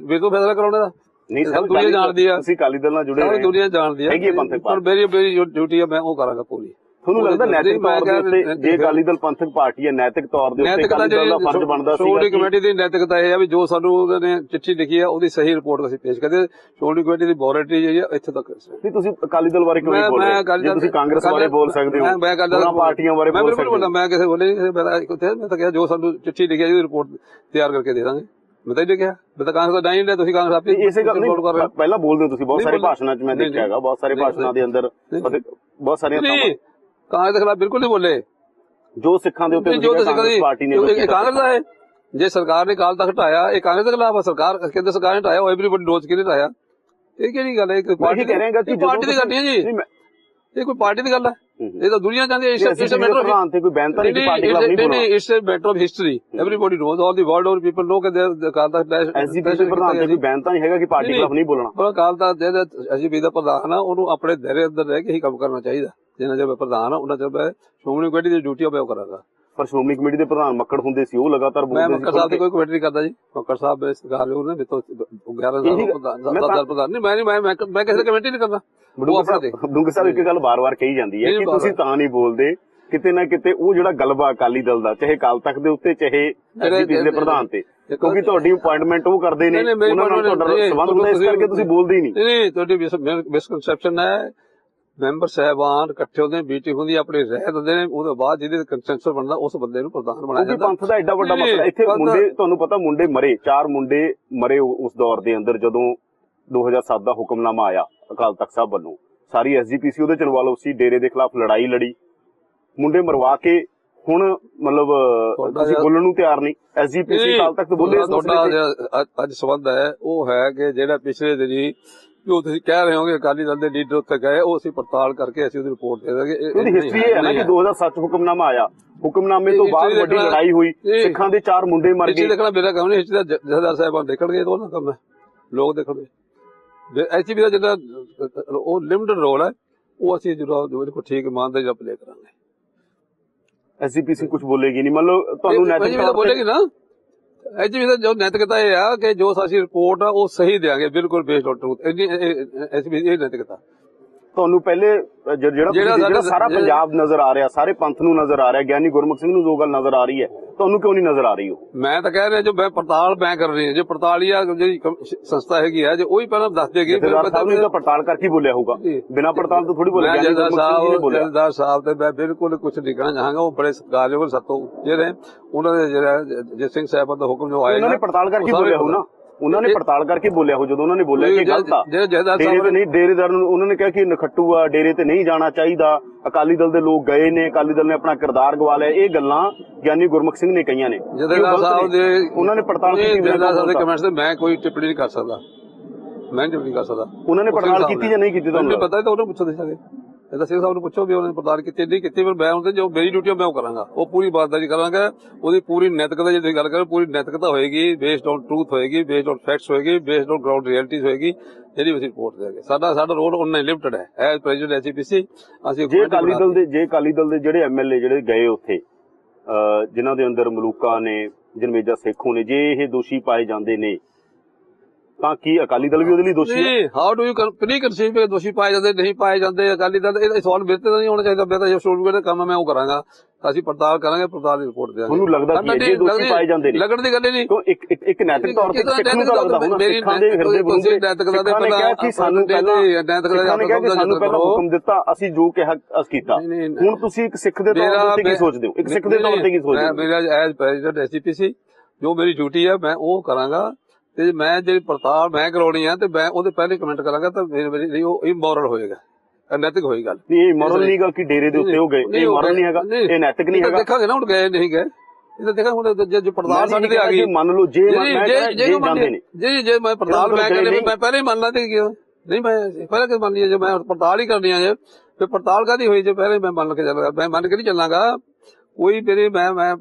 ਕਿ ਤੋਂ ਫੈਸਲਾ ਕਰਾਉਣਾ ਦਾ। ਨਹੀਂ ਸਭ ਦੁਨੀਆ ਜਾਣਦੀ ਆ। ਤੁਸੀਂ ਅਕਾਲੀ ਦਲ ਨਾਲ ਜੁੜੇ ਸਾਰੀ ਹੋਏ ਹੋ। ਦੁਨੀਆ ਜਾਣਦੀ ਹੈਗੀ ਪੰਥਕ ਪਰ ਮੇਰੀ ਮੇਰੀ ਡਿਊਟੀ ਹੈ ਮੈਂ ਉਹ ਕਰਾਂਗਾ ਪੂਰੀ। ਤੁਹਾਨੂੰ ਲੱਗਦਾ ਨੈਤਿਕ ਤੌਰ ਦੇ ਉੱਤੇ ਜੇ ਅਕਾਲੀ ਦਲ ਪੰਥਕ ਪਾਰਟੀ ਹੈ ਨੈਤਿਕ ਤੌਰ ਦੇ ਉੱਤੇ ਅਕਾਲੀ ਦਲ ਦਾ ਫਰਜ਼ ਬਣਦਾ ਸ਼੍ਰੋਮਣੀ ਸੀਗਾ ਕਿ ਕਮੇਟੀ ਦੀ ਨੈਤਿਕਤਾ ਇਹ ਹੈ ਵੀ ਜੋ ਸਾਨੂੰ ਉਹਨਾਂ ਨੇ ਚਿੱਠੀ ਲਿਖੀ ਹੈ ਉਹਦੀ ਸਹੀ ਰਿਪੋਰਟ ਅਸੀਂ ਪੇਸ਼ ਕਰਦੇ ਸ਼੍ਰੋਮਣੀ ਕਮੇਟੀ ਦੀ ਬੋਰਡਰੀ ਜਿਹੜੀ ਹੈ ਇੱਥੇ ਤੱਕ ਨਹੀਂ ਤੁਸੀਂ ਅਕਾਲੀ ਦਲ ਬਾਰੇ ਕਿਉਂ ਨਹੀਂ ਬੋਲ ਰਹੇ ਜੇ ਤੁਸੀਂ ਕਾਂਗਰਸ ਬਾਰੇ ਬੋਲ ਸਕਦੇ ਹੋ ਮੈਂ ਅਕਾਲੀ ਦਲ ਪਾਰਟੀਆਂ ਬਾਰੇ ਬੋਲ ਸਕਦੇ ਮੈਂ ਕਿਸੇ ਬੋਲੇ ਨਹੀਂ ਮੈਂ ਤਾਂ ਕਿਹਾ ਜੋ ਸਾਨੂੰ ਚਿੱਠੀ ਲਿਖੀ ਹੈ ਉਹਦੀ ਰਿਪੋਰਟ ਤਿਆਰ ਕਰਕੇ ਦੇ ਦਾਂਗੇ ਮੈਂ ਤਾਂ ਇਹ ਕਿਹਾ ਮੈਂ ਤਾਂ ਕਾਂਗਰਸ ਦਾ ਨਹੀਂ ਤੁਸੀਂ ਕਾਂਗਰਸ ਨਹੀਂ, ਇਸੇ ਗੱਲ ਨਹੀਂ। ਪਹਿਲਾਂ ਬੋਲਦੇ ਹੋ ਤੁਸੀਂ ਬਹੁਤ ਸਾਰੇ। ਭਾਸ਼ਣਾਂ 'ਚ ਮੈਂ ਨਹੀਂ, ਦੇਖਿਆ ਹੈਗਾ ਬਹੁਤ ਸਾਰੇ ਭਾਸ਼ਣਾਂ ਦੇ ਅੰਦਰ। ਬਹੁਤ ਸਾਰੀਆਂ ਕਾਂਗਰਸ ਦੇ ਖਿਲਾਫ ਬਿਲਕੁਲ ਨਹੀਂ ਬੋਲੇ। ਜੋ ਸਿੱਖਾਂ ਦੇ ਉੱਤੇ ਨਹੀਂ, ਜੋ ਤੁਸੀਂ ਕਾਂਗਰਸ ਪਾਰਟੀ ਨੇ ਇਹ ਕਾਂਗਰਸ ਦਾ ਹੈ। ਜੇ ਸਰਕਾਰ ਨੇ ਕਾਲ ਤੱਕ ਹਟਾਇਆ ਇਹ ਕਾਂਗਰਸ ਦੇ ਖਿਲਾਫ ਸਰਕਾਰ ਕਹਿੰਦੇ ਸਰਕਾਰ ਨੇ ਹਟਾਇਆ ਉਹ ਐਵਰੀਬਡੀ ਨੋਜ਼ ਕਿਹਨੇ ਹਟਾਇਆ। ਇਹ ਕਿਹੜੀ ਗੱਲ ਹੈ? ਇੱਕ ਪਾਰਟੀ ਕਹਿ ਰਹੇਗਾ ਕਿ ਪਾਰਟੀ ਦੀ ਗੱਲ ਨਹੀਂ ਹੈ ਜੀ। ਨਹੀਂ, ਇਹ ਕੋਈ ਪਾਰਟੀ ਦੀ ਗੱਲ ਹੈ। ਇਹ ਤਾਂ ਦੁਨੀਆ ਚਾਹੁੰਦੀ ਹੈ ਇਸ ਮੈਟਰ ਪ੍ਰਧਾਨ ਤੇ ਕੋਈ ਬੈਨ ਤਾਂ ਨਹੀਂ ਕਿ ਪਾਰਟੀ ਖਿਲਾਫ ਨਹੀਂ it's a matter of history everybody knows all the world over people know ਕਿ ਦੇ ਕਾਲ ਤੱਕ ਐਸਜੀਪੀਸੀ ਪ੍ਰਧਾਨ ਤੇ ਕੋਈ ਬੈਨ ਤਾਂ ਨਹੀਂ ਹੈਗਾ ਕਿ ਪਾਰਟੀ ਨਹੀਂ, ਖਿਲਾਫ ਨਹੀਂ ਬੋਲਣਾ। ਪਰ ਕਾਲ ਅਸੀਂ ਵੀ ਦਾ ਪ੍ਰਧਾਨ ਆ ਉਹਨੂੰ ਆਪਣੇ ਦਾਇਰੇ ਅੰਦਰ ਰਹਿ ਕੇ ਹੀ ਕੰਮ ਕਰਨਾ ਚਾਹੀਦਾ। ਜਿੰਨਾ ਚਿਰ ਮੈਂ ਪ੍ਰਧਾਨ ਆ ਉਹਨਾਂ ਚਿਰ ਮੈਂ ਸ਼੍ਰੋਮਣੀ ਕਮੇਟੀ ਦੀ ਡਿਊਟੀ ਮੈਂ ਉਹ ਕਰਾਂਗਾ। ਪਰ ਸ਼੍ਰੋਮਣੀ ਕਮੇਟੀ ਦੇ ਪ੍ਰਧਾਨ ਮੱਕੜ ਹੁੰਦੇ ਸੀ ਉਹ ਲਗਾਤਾਰ ਮੈਂ ਬੋਲਦੇ ਮੱਕਰ ਸਾਹਿਬ ਦੀ ਕੋਈ ਕਮੇਟੀ ਨਹੀਂ ਕਰਦਾ ਜੀ। ਮੱਕਰ ਸਾਹਿਬ ਮੇਰੇ ਸਰਕਾਰ ਨੇ ਮੇਤੋਂ 11 ਸਾਲ ਇਹੀ- ਪ੍ਰਧਾਨ ਮੈਂ ਪ੍ਰਧਾਨ ਨਹੀਂ ਮੈਂ ਨਹੀਂ ਮੈਂ ਮੈਂ ਮੈਂ ਕਿਸੇ ਕਮੇਟੀ ਨਹੀਂ ਕਰਦਾ। ਉਹ ਆਪਣਾ ਦੇ ਬਡੂੰਗ ਸਾਹਿਬ ਇੱਕ ਗੱਲ ਬਾਰ-ਬਾਰ ਕਹੀ ਜਾਂਦੀ ਹੈ ਕਿ। ਤੁਸੀਂ ਤਾਂ ਨਹੀਂ ਬੋਲਦੇ ਕਿਤੇ ਨਾ ਕਿਤੇ ਉਹ ਜਿਹੜਾ ਗਲਬਾ ਅਕਾਲੀ ਦਲ ਦਾ ਚਾਹੇ ਕਾਲ ਤੱਕ ਦੇ ਉੱਤੇ ਚਾਹੇ ਐਸਜੀਪੀਸੀ ਦੇ ਪ੍ਰਧਾਨ ਤੇ। ਕਿਉਂਕਿ ਤੁਹਾਡੀ ਅਪਾਇੰਟਮੈਂਟ ਉਹ ਕਰਦੇ ਨੇ ਉਹਨਾਂ ਨਾਲ ਤੁਹਾਡਾ ਸੰਬੰਧ ਹੁੰਦਾ ਇਸ ਕਰਕੇ ਤੁਸੀਂ ਬੋਲਦੇ ਹੀ ਨਹੀਂ। ਨਹੀਂ ਤੁਹਾਡੀ ਮਿਸਕਨਸੈਪਸ਼ਨ ਹੈ। ਮੈਂਬਰ ਸਹਿਬਾਨ ਇਕੱਠੇ ਹੁੰਦੇ ਮੀਟਿੰਗ ਹੁੰਦੀ ਆਪਣੀ ਰਹਿ ਦਿੰਦੇ ਨੇ ਉਹਦੇ ਬਾਅਦ ਜਿਹਦੇ ਕੰਸੈਂਸਸ ਬਣਦਾ ਉਸ ਬੰਦੇ ਨੂੰ ਪ੍ਰਧਾਨ ਬਣਾਇਆ ਜਾਂਦਾ। ਪੰਥ ਦਾ ਐਡਾ ਵੱਡਾ ਮਸਲਾ ਇੱਥੇ ਮੁੰਡੇ ਤੁਹਾਨੂੰ ਪਤਾ ਮੁੰਡੇ ਮਰੇ ਚਾਰ ਮੁੰਡੇ ਮਰੇ ਉਸ ਦੌਰ ਦੇ ਅੰਦਰ ਜਦੋਂ 2007 ਦਾ ਹੁਕਮਨਾਮਾ ਆਇਆ ਅਕਾਲ ਤਖਤ ਸਾਹਿਬ ਵੱਲੋਂ। ਸਾਰੀ ਐਸਜੀਪੀਸੀ ਉਹਦੇ ਚ ਇਨਵੋਲਵ ਸੀ ਡੇਰੇ ਦੇ ਖਿਲਾਫ ਲੜਾਈ ਲੜੀ। ਮੁੰਡੇ ਮਰਵਾ ਕੇ ਹੁਣ ਮਤਲਬ ਤੁਸੀਂ ਬੋਲਣ ਨੂੰ ਤਿਆਰ ਨਹੀਂ। ਐਸਜੀਪੀਸੀ ਅਕਾਲ ਤਖਤ ਬੋਲੇ ਤੁਹਾਡਾ ਅੱਜ ਸੰਬੰਧ ਹੈ ਉਹ ਹੈ ਕਿ ਜਿਹੜਾ ਪਿਛਲੇ ਦਿਨੀ ਜੋ ਤੁਸੀਂ ਕਹਿ ਰਹੇ ਹੋਗੇ ਅਕਾਲੀ ਦਲ ਦੇ ਲੀਡਰ ਉੱਤੇ ਗਏ ਉਹ ਅਸੀਂ ਪੜਤਾਲ ਕਰਕੇ ਅਸੀਂ ਉਹਦੀ ਰਿਪੋਰਟ ਦੇ ਦਾਂਗੇ। ਇਹ- ਉਹਦੀ ਇਹ ਹਿਸਟਰੀ ਇਹ ਹੈ ਨਾ ਕਿ 2007 ਚ ਹੁਕਮਨਾਮਾ ਆਇਆ। ਹੁਕਮਨਾਮੇ ਤੋਂ ਇਹ ਬਾਅਦ ਵੱਡੀ ਲੜਾਈ ਹੋਈ। ਇਹ- ਸਿੱਖਾਂ ਦੇ ਚਾਰ ਮੁੰਡੇ ਮਰ ਗਏ। ਦੇਖਣਾ ਮੇਰਾ ਕੰਮ ਨਹੀਂ ਹਿਸਟਰੀ ਦਾ ਜ- ਜਥੇਦਾਰ ਸਾਹਿਬਾਨ ਦੇਖਣਗੇ ਇਹ ਤਾਂ ਉਹਨਾਂ ਦਾ ਕੰਮ ਹੈ। ਲੋਕ ਦੇਖਣਗੇ। ਐਚਪੀ ਦਾ ਜਿਹੜਾ ਉਹ ਲਿਮਟਡ ਰੋਲ ਹੈ ਉਹ ਅਸੀਂ ਜਦੋਂ ਬਿਲਕੁਲ ਠੀਕ ਇਮਾਨਦਾਰੀ ਨਾਲ ਪਲੇ ਕਰਾਂਗੇ। ਐਸਜੀਪੀਸੀ ਕੁਝ ਬੋਲੇਗੀ ਨਹੀਂ। ਮੰਨ ਲਓ ਤੁਹਾਨੂੰ ਨੈਤਿਕ ਤੌਰ ਤੇ ਬੋਲੇਗੀ ਨਾ। ਐਚ ਵੀ ਤਾਂ ਜੋ ਨੈਤਿਕਤਾ ਇਹ ਆ ਕਿ ਜੋ ਸਾਡੀ ਰਿਪੋਰਟ ਆ, ਉਹ ਸਹੀ ਦੇਾਂਗੇ ਬਿਲਕੁਲ ਬੇਸਡ ਔਨ ਟਰੂਥ ਐਚ ਇਹ ਨੈਤਿਕਤਾ ਤੁਹਾਨੂੰ ਪਹਿਲੇ ਜਿਹੜਾ ਸਾਰਾ ਪੰਜਾਬ ਨਜ਼ਰ ਆ ਰਿਹਾ ਸਾਰੇ ਪੰਥ ਨੂੰ ਨਜ਼ਰ ਆ ਰਿਹਾ ਗਿਆਨੀ ਗੁਰਮੁਖ ਸਿੰਘ ਨੂੰ ਜੋ ਗੱਲ ਨਜ਼ਰ ਆ ਰਹੀ ਹੈ ਤੁਹਾਨੂੰ ਕਿਉਂ ਨਹੀਂ ਨਜ਼ਰ ਆ ਰਹੀ ਉਹ? ਮੈਂ ਤਾਂ ਕਹਿ ਰਿਹਾ ਜੋ ਮੈਂ ਪੜਤਾਲ ਮੈਂ ਕਰ ਰਹੀ ਹਾਂ ਜੋ ਪੜਤਾਲੀਆ ਜਿਹੜੀ ਸੰਸਥਾ ਹੈਗੀ ਆ ਜੇ ਉਹੀ ਪਹਿਲਾਂ ਦੱਸ ਦੇਗੀ ਫਿਰ ਪਤਾ ਸਾਹਿਬ ਨੇ ਤਾਂ ਪੜਤਾਲ ਕਰਕੇ ਹੀ ਬੋਲਿਆ ਹੋਊਗਾ। ਬਿਨਾਂ ਪੜਤਾਲ ਤੋਂ ਥੋੜੀ ਬੋਲਿਆ ਗਿਆਨੀ ਗੁਰਮੁਖ ਸਿੰਘ ਨੇ ਸਾਹਿਬ ਬੋਲਿਆ। ਜਥੇਦਾਰ ਸਾਹਿਬ ਤੇ ਮੈਂ ਬਿਲਕੁਲ ਕੁਝ ਨਹੀਂ ਕਹਿਣਾ ਚਾਹਾਂਗਾ ਉਹ ਬੜੇ ਸਤਿਕਾਰਯੋਗ ਸਤੋ ਜਿਹੜੇ ਉਹਨਾਂ ਦੇ ਜਿਹੜਾ ਜਿਸ ਸਿੰਘ ਸਾਹਿਬ ਦਾ ਹੁਕਮ ਜੋ ਆਏਗਾ ਉਹਨਾਂ ਨੇ ਪੜਤਾਲ ਕਰਕੇ ਬੋਲਿਆ ਹੋ ਨਾ। ਉਹਨਾਂ ਨੇ ਪੜਤਾਲ ਕਰਕੇ ਬੋਲਿਆ ਹੋ ਜਦੋਂ ਉਹਨਾਂ ਨੇ ਬੋਲਿਆ ਕਿ ਗਲਤ ਆ। ਜਿਹੜੇ ਜਥੇਦਾਰ ਡੇਰੇ ਸਾਹਿਬ ਤੇ ਨਹੀਂ ਡੇਰੇਦਾਰ ਨੂੰ ਉਹਨਾਂ ਨੇ ਕਿਹਾ ਕਿ ਨਖੱਟੂ ਆ ਡੇਰੇ ਤੇ ਨਹੀਂ ਜਾਣਾ ਚਾਹੀਦਾ। ਅਕਾਲੀ ਦਲ ਦੇ ਲੋਕ ਗਏ ਨੇ ਅਕਾਲੀ ਦਲ ਨੇ ਆਪਣਾ ਕਿਰਦਾਰ ਗਵਾ ਲਿਆ। ਇਹ ਗੱਲਾਂ ਗਿਆਨੀ ਗੁਰਮੁਖ ਸਿੰਘ ਨੇ ਕਹੀਆਂ ਨੇ। ਸਾਹਿਬ ਨੇ। ਦੇ ਉਹਨਾਂ ਨੇ ਪੜਤਾਲ ਕੀਤੀ ਬਿਨਾਂ ਜਥੇਦਾਰ ਸਾਹਿਬ ਦੇ। ਕਮੈਂਟਸ ਤੇ ਮੈਂ ਕੋਈ ਟਿੱਪਣੀ ਨਹੀਂ ਕਰ ਸਕਦਾ। ਮੈਂ ਟਿੱਪਣੀ ਨਹੀਂ ਕਰ ਸਕਦਾ। ਉਹਨਾਂ ਨੇ ਪੜਤਾਲ ਕੀਤੀ ਨੇ। ਜਾਂ ਨਹੀਂ ਕੀਤੀ ਤੁਹਾਨੂੰ ਪਤਾ ਹੈ ਤਾਂ ਉਹਨੂੰ ਪੁੱਛੋ ਦੇ ਸਕਦੇ ਇਹ ਤਾਂ ਸਿੰਘ ਸਾਹਿਬ ਨੂੰ ਪੁੱਛੋ ਵੀ ਉਹਨੇ ਪੜਤਾਲ ਕੀਤੀ ਨਹੀਂ ਕੀਤੀ ਪਰ ਮੈਂ ਉਹਦੇ ਜੋ ਮੇਰੀ ਡਿਊਟੀ ਮੈਂ ਉਹ ਕਰਾਂਗਾ। ਉਹ ਪੂਰੀ ਬਾਰਦਾਰੀ ਕਰਾਂਗਾ। ਉਹਦੀ ਪੂਰੀ ਨੈਤਿਕਤਾ ਜੇ ਤੁਸੀਂ ਗੱਲ ਕਰੋ ਪੂਰੀ ਨੈਤਿਕਤਾ ਹੋਏਗੀ ਬੇਸਡ ਔਨ ਟਰੂਥ ਹੋਏਗੀ ਬੇਸਡ ਔਨ ਫੈਕਟਸ ਹੋਏਗੀ ਬੇਸਡ ਔਨ ਗਰਾਊਂਡ ਰਿਐਲਿਟੀਜ਼ ਹੋਏਗੀ ਜਿਹੜੀ ਅਸੀਂ ਰਿਪੋਰਟ ਦੇਵਾਂਗੇ। ਸਾਡਾ ਸਾਡਾ ਰੋਲ ਉਹਨਾਂ ਲਿਮਟਡ ਹੈ। ਐਜ਼ ਪ੍ਰੈਜ਼ੀਡੈਂਟ ਐਚਪੀਸੀ ਅਸੀਂ ਜੇ ਅਕਾਲੀ ਦਲ ਦੇ ਜੇ ਅਕਾਲੀ ਦਲ ਦੇ ਜਿਹੜੇ ਐਮਐਲਏ ਜਿਹੜੇ ਗਏ ਉੱਥੇ ਜਿਨ੍ਹਾਂ ਦੇ ਅੰਦਰ ਮਲੂਕਾ ਨੇ ਜਨਮੇਜਾ ਸੇਖੋਂ ਨੇ ਜੇ ਇਹ ਦੋਸ਼ੀ ਪਾਏ ਜਾਂਦੇ ਨੇ ਤਾਂ ਕੀ ਅਕਾਲੀ ਦਲ ਵੀ ਉਹਦੇ ਲਈ ਦੋਸ਼ੀ ਹੈ ਨਹੀਂ how do you con conceive ਕਿ ਦੋਸ਼ੀ ਪਾਏ ਜਾਂਦੇ ਨਹੀਂ ਪਾਏ ਜਾਂਦੇ ਅਕਾਲੀ ਦਲ ਇਹ ਇਹ ਸਵਾਲ ਮੇਰੇ ਤੇ ਨਹੀਂ ਹੋਣਾ ਚਾਹੀਦਾ ਮੈਂ ਤਾਂ ਜੇ ਸਟੂਡੈਂਟ ਦਾ ਕੰਮ ਮੈਂ ਉਹ ਕਰਾਂਗਾ। ਅਸੀਂ ਪੜਤਾਲ ਕਰਾਂਗੇ ਪੜਤਾਲ ਦੀ ਰਿਪੋਰਟ ਦੇਵਾਂਗੇ। ਤੁਹਾਨੂੰ ਲੱਗਦਾ ਕੀ ਹੈ ਜੇ ਦੋਸ਼ੀ ਪਾਏ ਜਾਂਦੇ ਨੇ। ਲੱਗਣ ਦੀ ਗੱਲ ਨਹੀਂ। ਇੱਕ ਇੱਕ ਨੈਤਿਕ ਤੌਰ ਤੇ ਸਿੱਖ ਨੂੰ ਲੱਗਦਾ ਹੋਣਾ ਮੇਰੀ ਸਿੱਖਾਂ ਦੇ ਹਿਰਦੇ ਬੁਰੂਦੇ ਨੈਤਿਕਤਾ ਦੇ ਪਹਿਲਾਂ ਕਿਹਾ ਕਿ ਸਾਨੂੰ ਪਹਿਲਾਂ ਨੈਤਿਕਤਾ ਦੇ ਕਿ ਸਾਨੂੰ ਪਹਿਲਾਂ। ਹੁਕਮ ਦਿੱਤਾ ਅਸੀਂ ਜੋ ਕਿਹਾ ਅਸੀਂ ਕੀਤਾ। ਹੁਣ ਤੁਸੀਂ ਇੱਕ ਸਿੱਖ ਦੇ ਤੌਰ ਤੇ ਕੀ ਸੋਚਦੇ ਹੋ? ਇੱਕ ਸਿੱਖ ਦੇ ਤੌਰ ਤੇ ਕੀ ਸੋਚਦੇ ਮੈਂ ਹੋ? ਮੇਰਾ ਐਜ਼ ਪ੍ਰੈਜ਼ੀਡੈਂਟ ਐਸਜੀਪੀਸੀ ਜੋ ਮੇਰੀ ਡਿਊਟੀ ਹੈ ਮੈਂ ਉਹ ਕਰਾਂਗਾ। ਤੇ ਮੈਂ ਜਿਹੜੀ ਪੜਤਾਲ ਮੈਂ ਕਰਾਉਣੀ ਆ ਤੇ ਮੈਂ ਉਹਦੇ ਪਹਿਲੇ ਕਮੈਂਟ ਕਰਾਂਗਾ ਤਾਂ ਮੇਰੇ ਲਈ ਉਹ ਇਮੋਰਲ ਹੋਏਗਾ। ਅਨੈਤਿਕ ਹੋਈ ਗੱਲ। ਇਹ ਮੋਰਲ ਨਹੀਂ ਗਾ ਕਿ ਡੇਰੇ ਦੇ ਉੱਤੇ ਉਹ ਗਏ। ਇਹ ਮੋਰਲ ਨਹੀਂ ਹੈਗਾ। ਇਹ ਨੈਤਿਕ ਨਹੀਂ ਤਾਂ ਹੈਗਾ। ਦੇਖਾਂਗੇ ਨਾ ਹੁਣ ਗਏ ਨਹੀਂ ਗਏ। ਇਹ ਤਾਂ ਦੇਖਾਂ ਹੁਣ ਜੇ ਪੜਤਾਲ ਸਾਡੇ ਤੇ ਆ ਗਈ। ਮੰਨ ਲਓ ਜੇ ਮੈਂ ਜੇ ਜੇ ਜੇ ਮੈਂ ਪੜਤਾਲ ਮੈਂ ਨਹੀਂ। ਮੈਂ ਪਹਿਲੇ ਹੀ ਮੰਨ ਲਾ ਤੇ ਗਿਆ ਨਹੀਂ ਮੈਂ ਪਹਿਲਾਂ ਕਿ ਮੰਨ ਲਿਆ ਜੇ ਮੈਂ ਪੜਤਾਲ ਹੀ ਕਰਨੀ ਆ ਜੇ ਫਿਰ ਪੜਤਾਲ ਕਾਦੀ ਹੋਈ ਜੇ? ਪਹਿਲੇ ਮੈਂ ਮੰਨ ਕੇ ਚੱਲਾਂਗਾ। ਮੈਂ ਮੰਨ ਕੇ ਨਹੀਂ ਚੱਲਾਂਗਾ। ਕੋਈ ਮੇਰੇ ਮੈਂ ਮੈਂ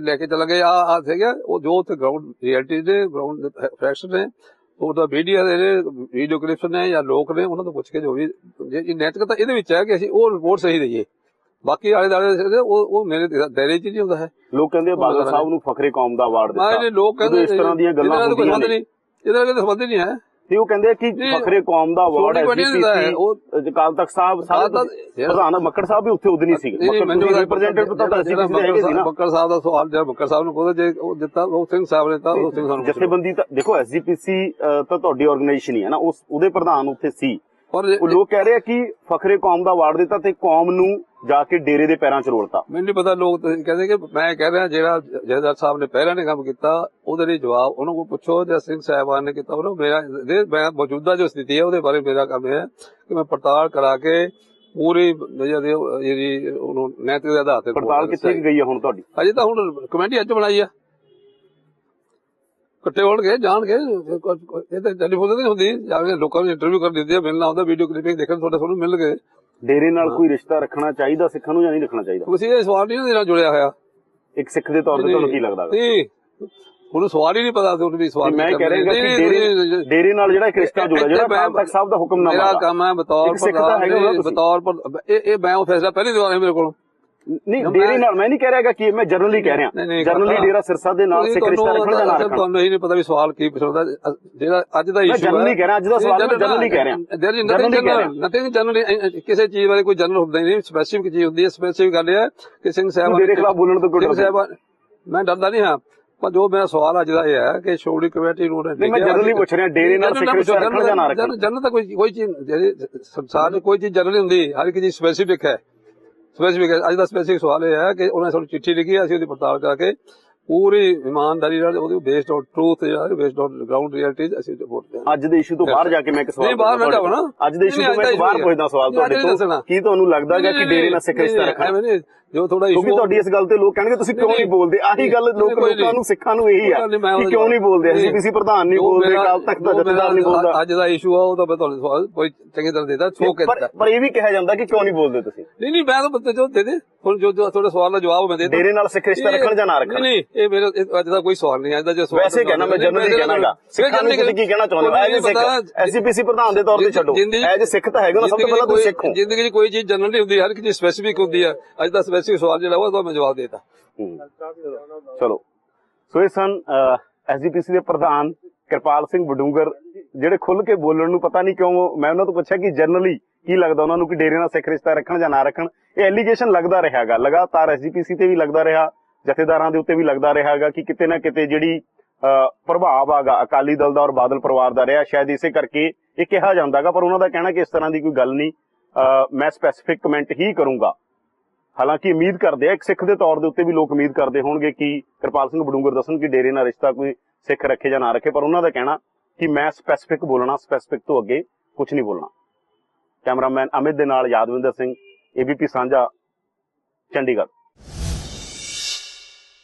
ਲੈ ਕੇ ਚੱਲਾਂਗੇ ਆ ਆ ਸੀਗਾ ਉਹ ਜੋ ਉੱਥੇ ਗਰਾਊਂਡ ਰਿਐਲਿਟੀ ਦੇ ਗਰਾਊਂਡ ਫੈਕਟਸ ਨੇ ਉਹਦਾ ਮੀਡੀਆ ਦੇ ਵੀਡੀਓ ਕਲਿੱਪਸ ਨੇ ਜਾਂ ਲੋਕ ਨੇ ਉਹਨਾਂ ਤੋਂ ਪੁੱਛ ਕੇ ਜੋ ਵੀ ਜੇ ਇਹ ਨੈਤਿਕਤਾ ਇਹਦੇ ਵਿੱਚ ਹੈ ਕਿ ਅਸੀਂ ਉਹ ਰਿਪੋਰਟ ਸਹੀ ਦਈਏ। ਬਾਕੀ ਆਲੇ ਦਾਲੇ ਦੇ ਉਹ ਉਹ ਮੇਰੇ ਦਾਇਰੇ 'ਚ ਨਹੀਂ ਹੁੰਦਾ ਹੈ। ਲੋਕ ਕਹਿੰਦੇ ਬਾਦਲ ਸਾਹਿਬ ਨੂੰ ਫਖਰੇ ਕੌਮ ਦਾ ਅਵਾਰਡ ਮੈਂ ਦਿੱਤਾ। ਇਹ ਲੋਕ ਕਹਿੰਦੇ ਇਸ ਤਰ੍ਹਾਂ ਦੀਆਂ ਗੱਲਾਂ ਹੁੰਦੀਆਂ ਨੇ। ਨਹੀਂ। ਇਹਦਾ ਕੋਈ ਸੰਬੰਧ ਨਹੀਂ ਹੈ। ਤੇ ਉਹ ਕਹਿੰਦੇ ਕਿ ਫਖਰੇ ਕੌਮ ਦਾ ਅਵਾਰਡ ਹੈ, ਉਹ- ਐਸਜੀਪੀਸੀ ਅਕਾਲ ਤਖਤ ਸਾਹਿਬ ਸਾਹਿਬ ਪ੍ਰਧਾਨ ਮੱਕੜ ਸਾਹਿਬ ਵੀ ਉੱਥੇ ਉਦੋਂ ਨਹੀਂ ਸੀਗੇ ਮੱਕੜ ਰਿਪਰੈਜ਼ੈਂਟੇਟਿਵ ਤਾਂ ਐਸਜੀਪੀਸੀ ਦੇ ਹੈਗੇ ਸੀ ਨਾ। ਸਾਹਿਬ ਦਾ ਸਵਾਲ ਜਿਹੜਾ ਬੱਕਰ ਸਾਹਿਬ ਨੂੰ ਕੋਦੇ ਜੇ ਉਹ ਦਿੱਤਾ ਉਹ ਸਿੰਘ ਸਾਹਿਬ ਨੇ ਤਾਂ ਉਹ ਸਿੰਘ ਸਾਹਿਬ ਨੂੰ ਪੁੱਛ ਲਓ। ਜਥੇਬੰਦੀ ਤਾਂ ਦੇਖੋ ਐਸਜੀਪੀਸੀ ਤਾਂ ਤੁਹਾਡੀ ਆਰਗੇਨਾਈਜੇਸ਼ਨ ਹੀ ਹੈ ਨਾ ਉਸ ਉਹਦੇ ਪ੍ਰਧਾਨ ਉੱਥੇ ਸੀ। ਜੇ- ਉਹ ਲੋਕ ਕਹਿ ਰਹੇ ਆ ਕਿ ਫਖਰੇ ਕੌਮ ਦਾ ਅਵਾਰਡ ਦਿੱਤਾ ਤੇ ਕੌਮ ਨੂੰ ਜਾ ਕੇ ਡੇਰੇ ਦੇ ਪੈਰਾਂ 'ਚ ਰੋਲਤਾ। ਮੈਨੂੰ ਨਹੀਂ ਪਤਾ ਲੋਕ ਕਹਿੰਦੇ ਕਿ ਮੈਂ ਕਹਿ ਰਿਹਾ ਜਿਹੜਾ ਜਹਦਾਰ ਸਾਹਿਬ ਨੇ ਪਹਿਲਾਂ ਨੇ ਕੰਮ ਕੀਤਾ ਉਹਦੇ ਲਈ ਜਵਾਬ ਉਹਨਾਂ ਕੋਲ ਪੁੱਛੋ ਜਾਂ ਸਿੰਘ ਸਾਹਿਬਾਨ ਨੇ ਕੀਤਾ ਉਹਨਾਂ ਮੇਰਾ ਮੈਂ ਮੌਜੂਦਾ ਜੋ ਸਥਿਤੀ ਹੈ ਉਹਦੇ ਬਾਰੇ ਮੇਰਾ ਕੰਮ ਹੈ ਕਿ ਮੈਂ ਪੜਤਾਲ ਕਰਾ ਕੇ ਪੂਰੀ ਜਿਹੜੀ ਉਹਨੂੰ ਨੈਤਿਕ ਦੇ ਆਧਾਰ ਤੇ ਪੜਤਾਲ ਕਿੱਥੇ ਗਈ ਹੈ ਹੁਣ ਤੁਹਾਡੀ? ਅਜੇ ਤਾਂ ਹੁਣ ਕਮੇਟੀ ਅੱਜ ਬਣਾਈ ਆ। ਇਕੱਠੇ ਹੋਣਗੇ ਜਾਣਗੇ ਇਹ ਤਾਂ ਟੈਲੀਫੋਨ ਤੇ ਨਹੀਂ ਹੁੰਦੀ ਜਾ ਕੇ ਲੋਕਾਂ ਨੂੰ ਇੰਟਰਵਿਊ ਕਰ ਦਿੰਦੇ ਆ ਮਿਲਣਾ ਹੁੰਦਾ ਵੀਡੀਓ ਕਲਿੱਪਿੰਗ ਦੇਖਣ ਤੁਹਾਡੇ ਤੁਹਾਨੂੰ ਮਿਲ ਗਏ ਡੇਰੇ ਨਾਲ ਕੋਈ ਰਿਸ਼ਤਾ ਰੱਖਣਾ ਚਾਹੀਦਾ ਸਿੱਖਾਂ ਨੂੰ ਜਾਂ ਨਹੀਂ ਰੱਖਣਾ ਚਾਹੀਦਾ ਤੁਸੀਂ ਇਹ ਸਵਾਲ ਨਹੀਂ ਨਾ ਦੇਣਾ ਜੁੜਿਆ ਹੋਇਆ ਇੱਕ ਸਿੱਖ ਦੇ ਤੌਰ ਤੇ ਤੁਹਾਨੂੰ ਕੀ ਲੱਗਦਾ? ਨਹੀਂ ਉਹਨੂੰ ਸਵਾਲ ਹੀ ਨਹੀਂ ਪਤਾ ਤੁਹਾਨੂੰ ਵੀ ਸਵਾਲ ਮੈਂ ਕਹਿ ਰਿਹਾ। ਕਿ ਡੇਰੇ ਨਾਲ ਜਿਹੜਾ ਇੱਕ ਰਿਸ਼ਤਾ ਜੁੜਿਆ ਜਿਹੜਾ ਤਖਤ ਸਾਹਿਬ ਦਾ ਹੁਕਮਨਾਮਾ ਮੇਰਾ। ਕੰਮ ਹੈ ਬਤੌਰ ਤਾਂ ਤੁਸੀਂ। ਬਤੌਰ ਪਰ ਇਹ ਇਹ ਮੈਂ ਉਹ ਫੈਸਲਾ ਪਹਿਲੇ ਦਿਵਾਇਆ ਮੇਰੇ ਕੋਲ ਨਹੀਂ ਡੇਰੇ ਨਾਲ ਮੈਂ ਨਹੀਂ ਕਹਿ ਰਿਹਾਗਾ ਕਿ ਮੈਂ ਜਰਨਲੀ ਕਹਿ ਰਿਹਾ। ਜਰਨਲੀ। ਡੇਰਾ ਸਿਰਸਾ ਦੇ ਨਾਲ ਸਿੱਖ ਰਿਸ਼ਤਾ ਰੱਖਣਾ ਜਾਂ ਨਾ ਰੱਖਣਾ ਤੁਹਾਨੂੰ ਇਹ ਨਹੀਂ ਪਤਾ ਵੀ ਸਵਾਲ ਕੀ ਪੁੱਛਦਾ ਜਿਹੜਾ ਅੱਜ ਦਾ ਇਸ਼ੂ ਹੈ। ਜਰਨਲੀ ਕਹਿ ਰਿਹਾ ਅੱਜ ਦਾ ਸਵਾਲ ਮੈਂ ਜਰਨਲੀ ਕਹਿ ਰਿਹਾ। Generally ਕਹਿ ਨਥਿੰਗ ਨਥਿੰਗ ਜਨਰਲ ਕਿਸੇ ਚੀਜ਼ ਬਾਰੇ ਕੋਈ ਜਨਰਲ ਹੁੰਦਾ ਹੀ ਨਹੀਂ ਸਪੈਸੀਫਿਕ ਚੀਜ਼ ਹੁੰਦੀ ਹੈ। ਸਪੈਸੀਫਿਕ ਗੱਲ ਇਹ ਹੈ ਕਿ ਸਿੰਘ ਸਾਹਿਬ ਡੇਰੇ ਖਿਲਾਫ ਬੋਲਣ ਤੋਂ ਡਰਦਾ ਸਾਹਿਬ ਮੈਂ ਡਰਦਾ ਨਹੀਂ ਹਾਂ ਪਰ ਜੋ ਮੇਰਾ ਸਵਾਲ ਅੱਜ ਦਾ ਇਹ ਹੈ ਕਿ ਸ਼ੋੜੀ ਕਮੇਟੀ ਨੂੰ ਨਹੀਂ ਮੈਂ ਜਰਨਲੀ ਪੁੱਛ ਰਿਹਾ ਡੇਰੇ ਨਾਲ ਰਿਸ਼ਤਾ ਰੱਖਣਾ ਜਾਂ ਨਾ ਰੱਖਣਾ ਜਨਰਲ ਤਾਂ ਕੋਈ ਕੋਈ ਚੀਜ਼ ਜਿਹੜੀ ਸੰਸਾਰ 'ਚ ਕੋਈ ਚੀਜ਼ ਜਨਰਲ ਹੁੰਦੀ ਹਰ ਇੱਕ ਚੀਜ਼ ਸਪੈਸੀਫਿਕ ਹੈ। ਸਪੈਸੀਫਿਕ ਅੱਜ ਦਾ ਸਪੈਸੀਫਿਕ ਸਵਾਲ ਇਹ ਹੈ ਕਿ ਉਹਨਾਂ ਨੇ ਸਾਨੂੰ ਚਿੱਠੀ ਲਿਖੀ ਹੈ, ਅਸੀਂ ਉਹਦੀ ਪੜਤਾਲ ਕਰਕੇ ਪੂਰੀ ਇਮਾਨਦਾਰੀ ਨਾਲ ਉਹਦੇ ਬੇਸਡ ਔਨ ਟਰੂਥ ਜਿਹੜਾ ਬੇਸਡ ਔਨ ਗਰਾਊਂਡ ਰਿਐਲਿਟੀਜ਼ ਅਸੀਂ ਰਿਪੋਰਟ ਦੇਵਾਂਗੇ ਅੱਜ ਦੇ ਇਸ਼ੂ ਤੋਂ ਬਾਹਰ ਜਾ ਕੇ ਮੈਂ ਇੱਕ ਸਵਾਲ ਨਹੀਂ, ਬਾਹਰ ਨਾ ਜਾਓ ਨਾ। ਅੱਜ ਦੇ ਇਸ਼ੂ ਤੋਂ ਮੈਂ ਬਾਹਰ ਪੁੱਛਦਾ ਸਵਾਲ ਤੁਹਾਡੇ। ਤੋਂ ਕੀ ਤੁਹਾਨੂੰ ਲੱਗਦਾ ਹੈ ਕਿ ਡੇਰੇ ਨਾਲ ਸਿੱਖ ਰਿਸ਼ਤਾ ਰੱਖਣਾ ਜੋ ਥੋੜਾ ਕਿਉਂਕਿ ਇਸ਼ੂ ਤੁਹਾਡੀ ਇਸ ਗੱਲ ਤੇ ਲੋਕ ਕਹਿਣਗੇ ਤੁਸੀਂ ਕਿਉਂ ਨਹੀਂ ਬੋਲਦੇ ਆਹੀ ਗੱਲ ਲੋਕ। ਲੋਕਾਂ ਨੂੰ ਸਿੱਖਾਂ ਨੂੰ ਇਹੀ ਆ ਕਿ ਕਿਉਂ ਨਹੀਂ ਬੋਲਦੇ ਨਹੀਂ। ਐਸਜੀਪੀਸੀ ਪ੍ਰਧਾਨ ਨਹੀਂ ਬੋਲਦੇ ਕਾਲ ਤੱਕ ਦਾ ਜਥੇਦਾਰ ਨਹੀਂ ਬੋਲਦਾ ਅੱਜ ਦਾ ਇਸ਼ੂ ਆ ਉਹ ਤਾਂ ਮੈਂ ਤੁਹਾਨੂੰ ਸਵਾਲ ਕੋਈ ਚੰਗੀ ਤਰ੍ਹਾਂ ਦੇਦਾ ਛੋ ਕੇ ਦਿੱਤਾ ਪਰ ਇਹ ਵੀ ਕਿਹਾ ਜਾਂਦਾ ਕਿ ਕਿਉਂ ਨਹੀਂ ਬੋਲਦੇ ਤੁਸੀਂ ਨਹੀਂ ਨਹੀਂ ਮੈਂ ਤਾਂ ਬੱਤੇ ਜੋ ਦੇ ਦੇ ਹੁਣ ਜੋ ਤੁਹਾਡੇ ਸਵਾਲ ਦਾ ਜਵਾਬ ਮੈਂ ਦੇ ਦਿੱਤਾ। ਡੇਰੇ ਨਾਲ ਸਿੱਖ ਰਿਸ਼ਤਾ ਰੱਖਣ ਜਾਂ ਨਾ ਰੱਖਣ ਨਹੀਂ ਇਹ ਮੇਰੇ ਅੱਜ ਦਾ ਕੋਈ ਸਵਾਲ ਨਹੀਂ ਅੱਜ ਦਾ ਜੇ ਸਵਾਲ ਵੈਸੇ ਕਹਿਣਾ ਮੈਂ ਜਨਰਲੀ ਕਹਿਣਾਗਾ। ਸਿੱਖਾਂ ਨੂੰ ਤੁਸੀਂ ਕੀ ਕਹਿਣਾ ਚਾਹੁੰਦੇ ਐਜ ਸਿੱਖ ਐਸਜੀਪੀਸੀ ਪ੍ਰਧਾਨ ਦੇ ਤੌਰ ਤੇ ਛੱਡੋ। ਐਜ ਸਿੱਖ ਤਾਂ ਹੈਗਾ ਨਾ ਸਭ ਤੋਂ ਪਹਿਲਾਂ ਤੁਸੀਂ ਸਿੱਖ ਹੋ। ਜ਼ਿੰਦਗੀ 'ਚ ਕੋਈ ਚੀਜ਼ ਜਨਰਲ ਨਹੀਂ ਹੁੰਦੀ ਹਰ ਇੱਕ ਚੀਜ਼ ਸਪੈਸੀਫਿਕ ਹੁੰਦੀ ਹੈ ਅੱਜ ਦਾ ਸਪੈਸੀਫਿਕ ਸਵਾਲ ਜਿਹੜਾ ਉਹ ਤਾਂ ਮੈਂ ਜਵਾਬ ਦੇਤਾ। ਚਲੋ। ਸੋ ਇਹ ਸਨ ਐਸਜੀਪੀਸੀ ਦੇ ਪ੍ਰਧਾਨ ਕਿਰਪਾਲ ਸਿੰਘ ਬਡੂੰਗਰ ਜਿਹੜੇ ਖੁੱਲ ਕੇ ਬੋਲਣ ਨੂੰ ਪਤਾ ਨਹੀਂ ਕਿਉਂ ਮੈਂ ਉਹਨਾਂ ਤੋਂ ਪੁੱਛਿਆ ਕਿ ਜਨਰਲੀ ਕੀ ਲੱਗਦਾ ਉਹਨਾਂ ਨੂੰ ਕਿ ਡੇਰੇ ਨਾਲ ਸਿੱਖ ਰਿਸ਼ਤਾ ਰੱਖਣ ਜਾਂ ਨਾ ਰੱਖਣ। ਇਹ ਐਲੀਗੇਸ਼ਨ ਲੱਗਦਾ ਰਿਹਾਗਾ ਲਗਾਤਾਰ ਐਸਜੀਪੀਸੀ ਤੇ ਵੀ ਲੱਗਦਾ ਰਿਹਾ। ਜਥੇਦਾਰਾਂ ਦੇ ਉੱਤੇ ਵੀ ਲੱਗਦਾ ਰਿਹਾਗਾ ਕਿ ਕਿਤੇ ਨਾ ਕਿਤੇ ਜਿਹੜੀ ਪ੍ਰਭਾਵ ਆਗਾ, ਅਕਾਲੀ ਦਲ ਦਾ ਔਰ ਬਾਦਲ ਪਰਿਵਾਰ ਦਾ ਰਿਹਾ, ਸ਼ਾਇਦ ਇਸੇ ਕਰਕੇ ਇਹ ਕਿਹਾ ਜਾਂਦਾਗਾ ਪਰ ਉਹਨਾਂ ਦਾ ਕਹਿਣਾ ਕਿ ਇਸ ਤਰ੍ਹਾਂ ਦੀ ਕੋਈ ਗੱਲ ਨਹੀਂ। ਮੈਂ ਸਪੈਸੀਫਿਕ ਕਮੈਂਟ ਹੀ ਕਰੂੰਗਾ। ਹਾਲਾਂਕਿ ਉਮੀਦ ਕਰਦੇ ਆ, ਇੱਕ ਸਿੱਖ ਦੇ ਤੌਰ ਦੇ ਉੱਤੇ ਵੀ ਲੋਕ ਉਮੀਦ ਕਰਦੇ ਹੋਣਗੇ ਕਿ ਕਿਰਪਾਲ ਸਿੰਘ ਬਡੂੰਗਰ ਦੱਸਣ ਕਿ ਡੇਰੇ ਨਾਲ ਰਿਸ਼ਤਾ ਕੋਈ ਸਿੱਖ ਰੱਖੇ ਜਾਂ ਨਾ ਰੱਖੇ, ਪਰ ਉਹਨਾਂ ਦਾ ਕਹਿਣਾ ਕਿ ਮੈਂ ਸਪੈਸੀਫਿਕ ਬੋਲਣਾ ਸਪੈਸੀਫਿਕ ਤੋਂ ਅੱਗੇ ਕੁਝ ਨਹੀਂ ਬੋਲਣਾ। ਕੈਮਰਾਮੈਨ ਅਮਿਤ ਦੇ ਨਾਲ ਯਾਦਵਿੰਦਰ ਸਿੰਘ ਏਬੀਪੀ ਸਾਂਝਾ, ਚੰਡੀਗੜ੍ਹ।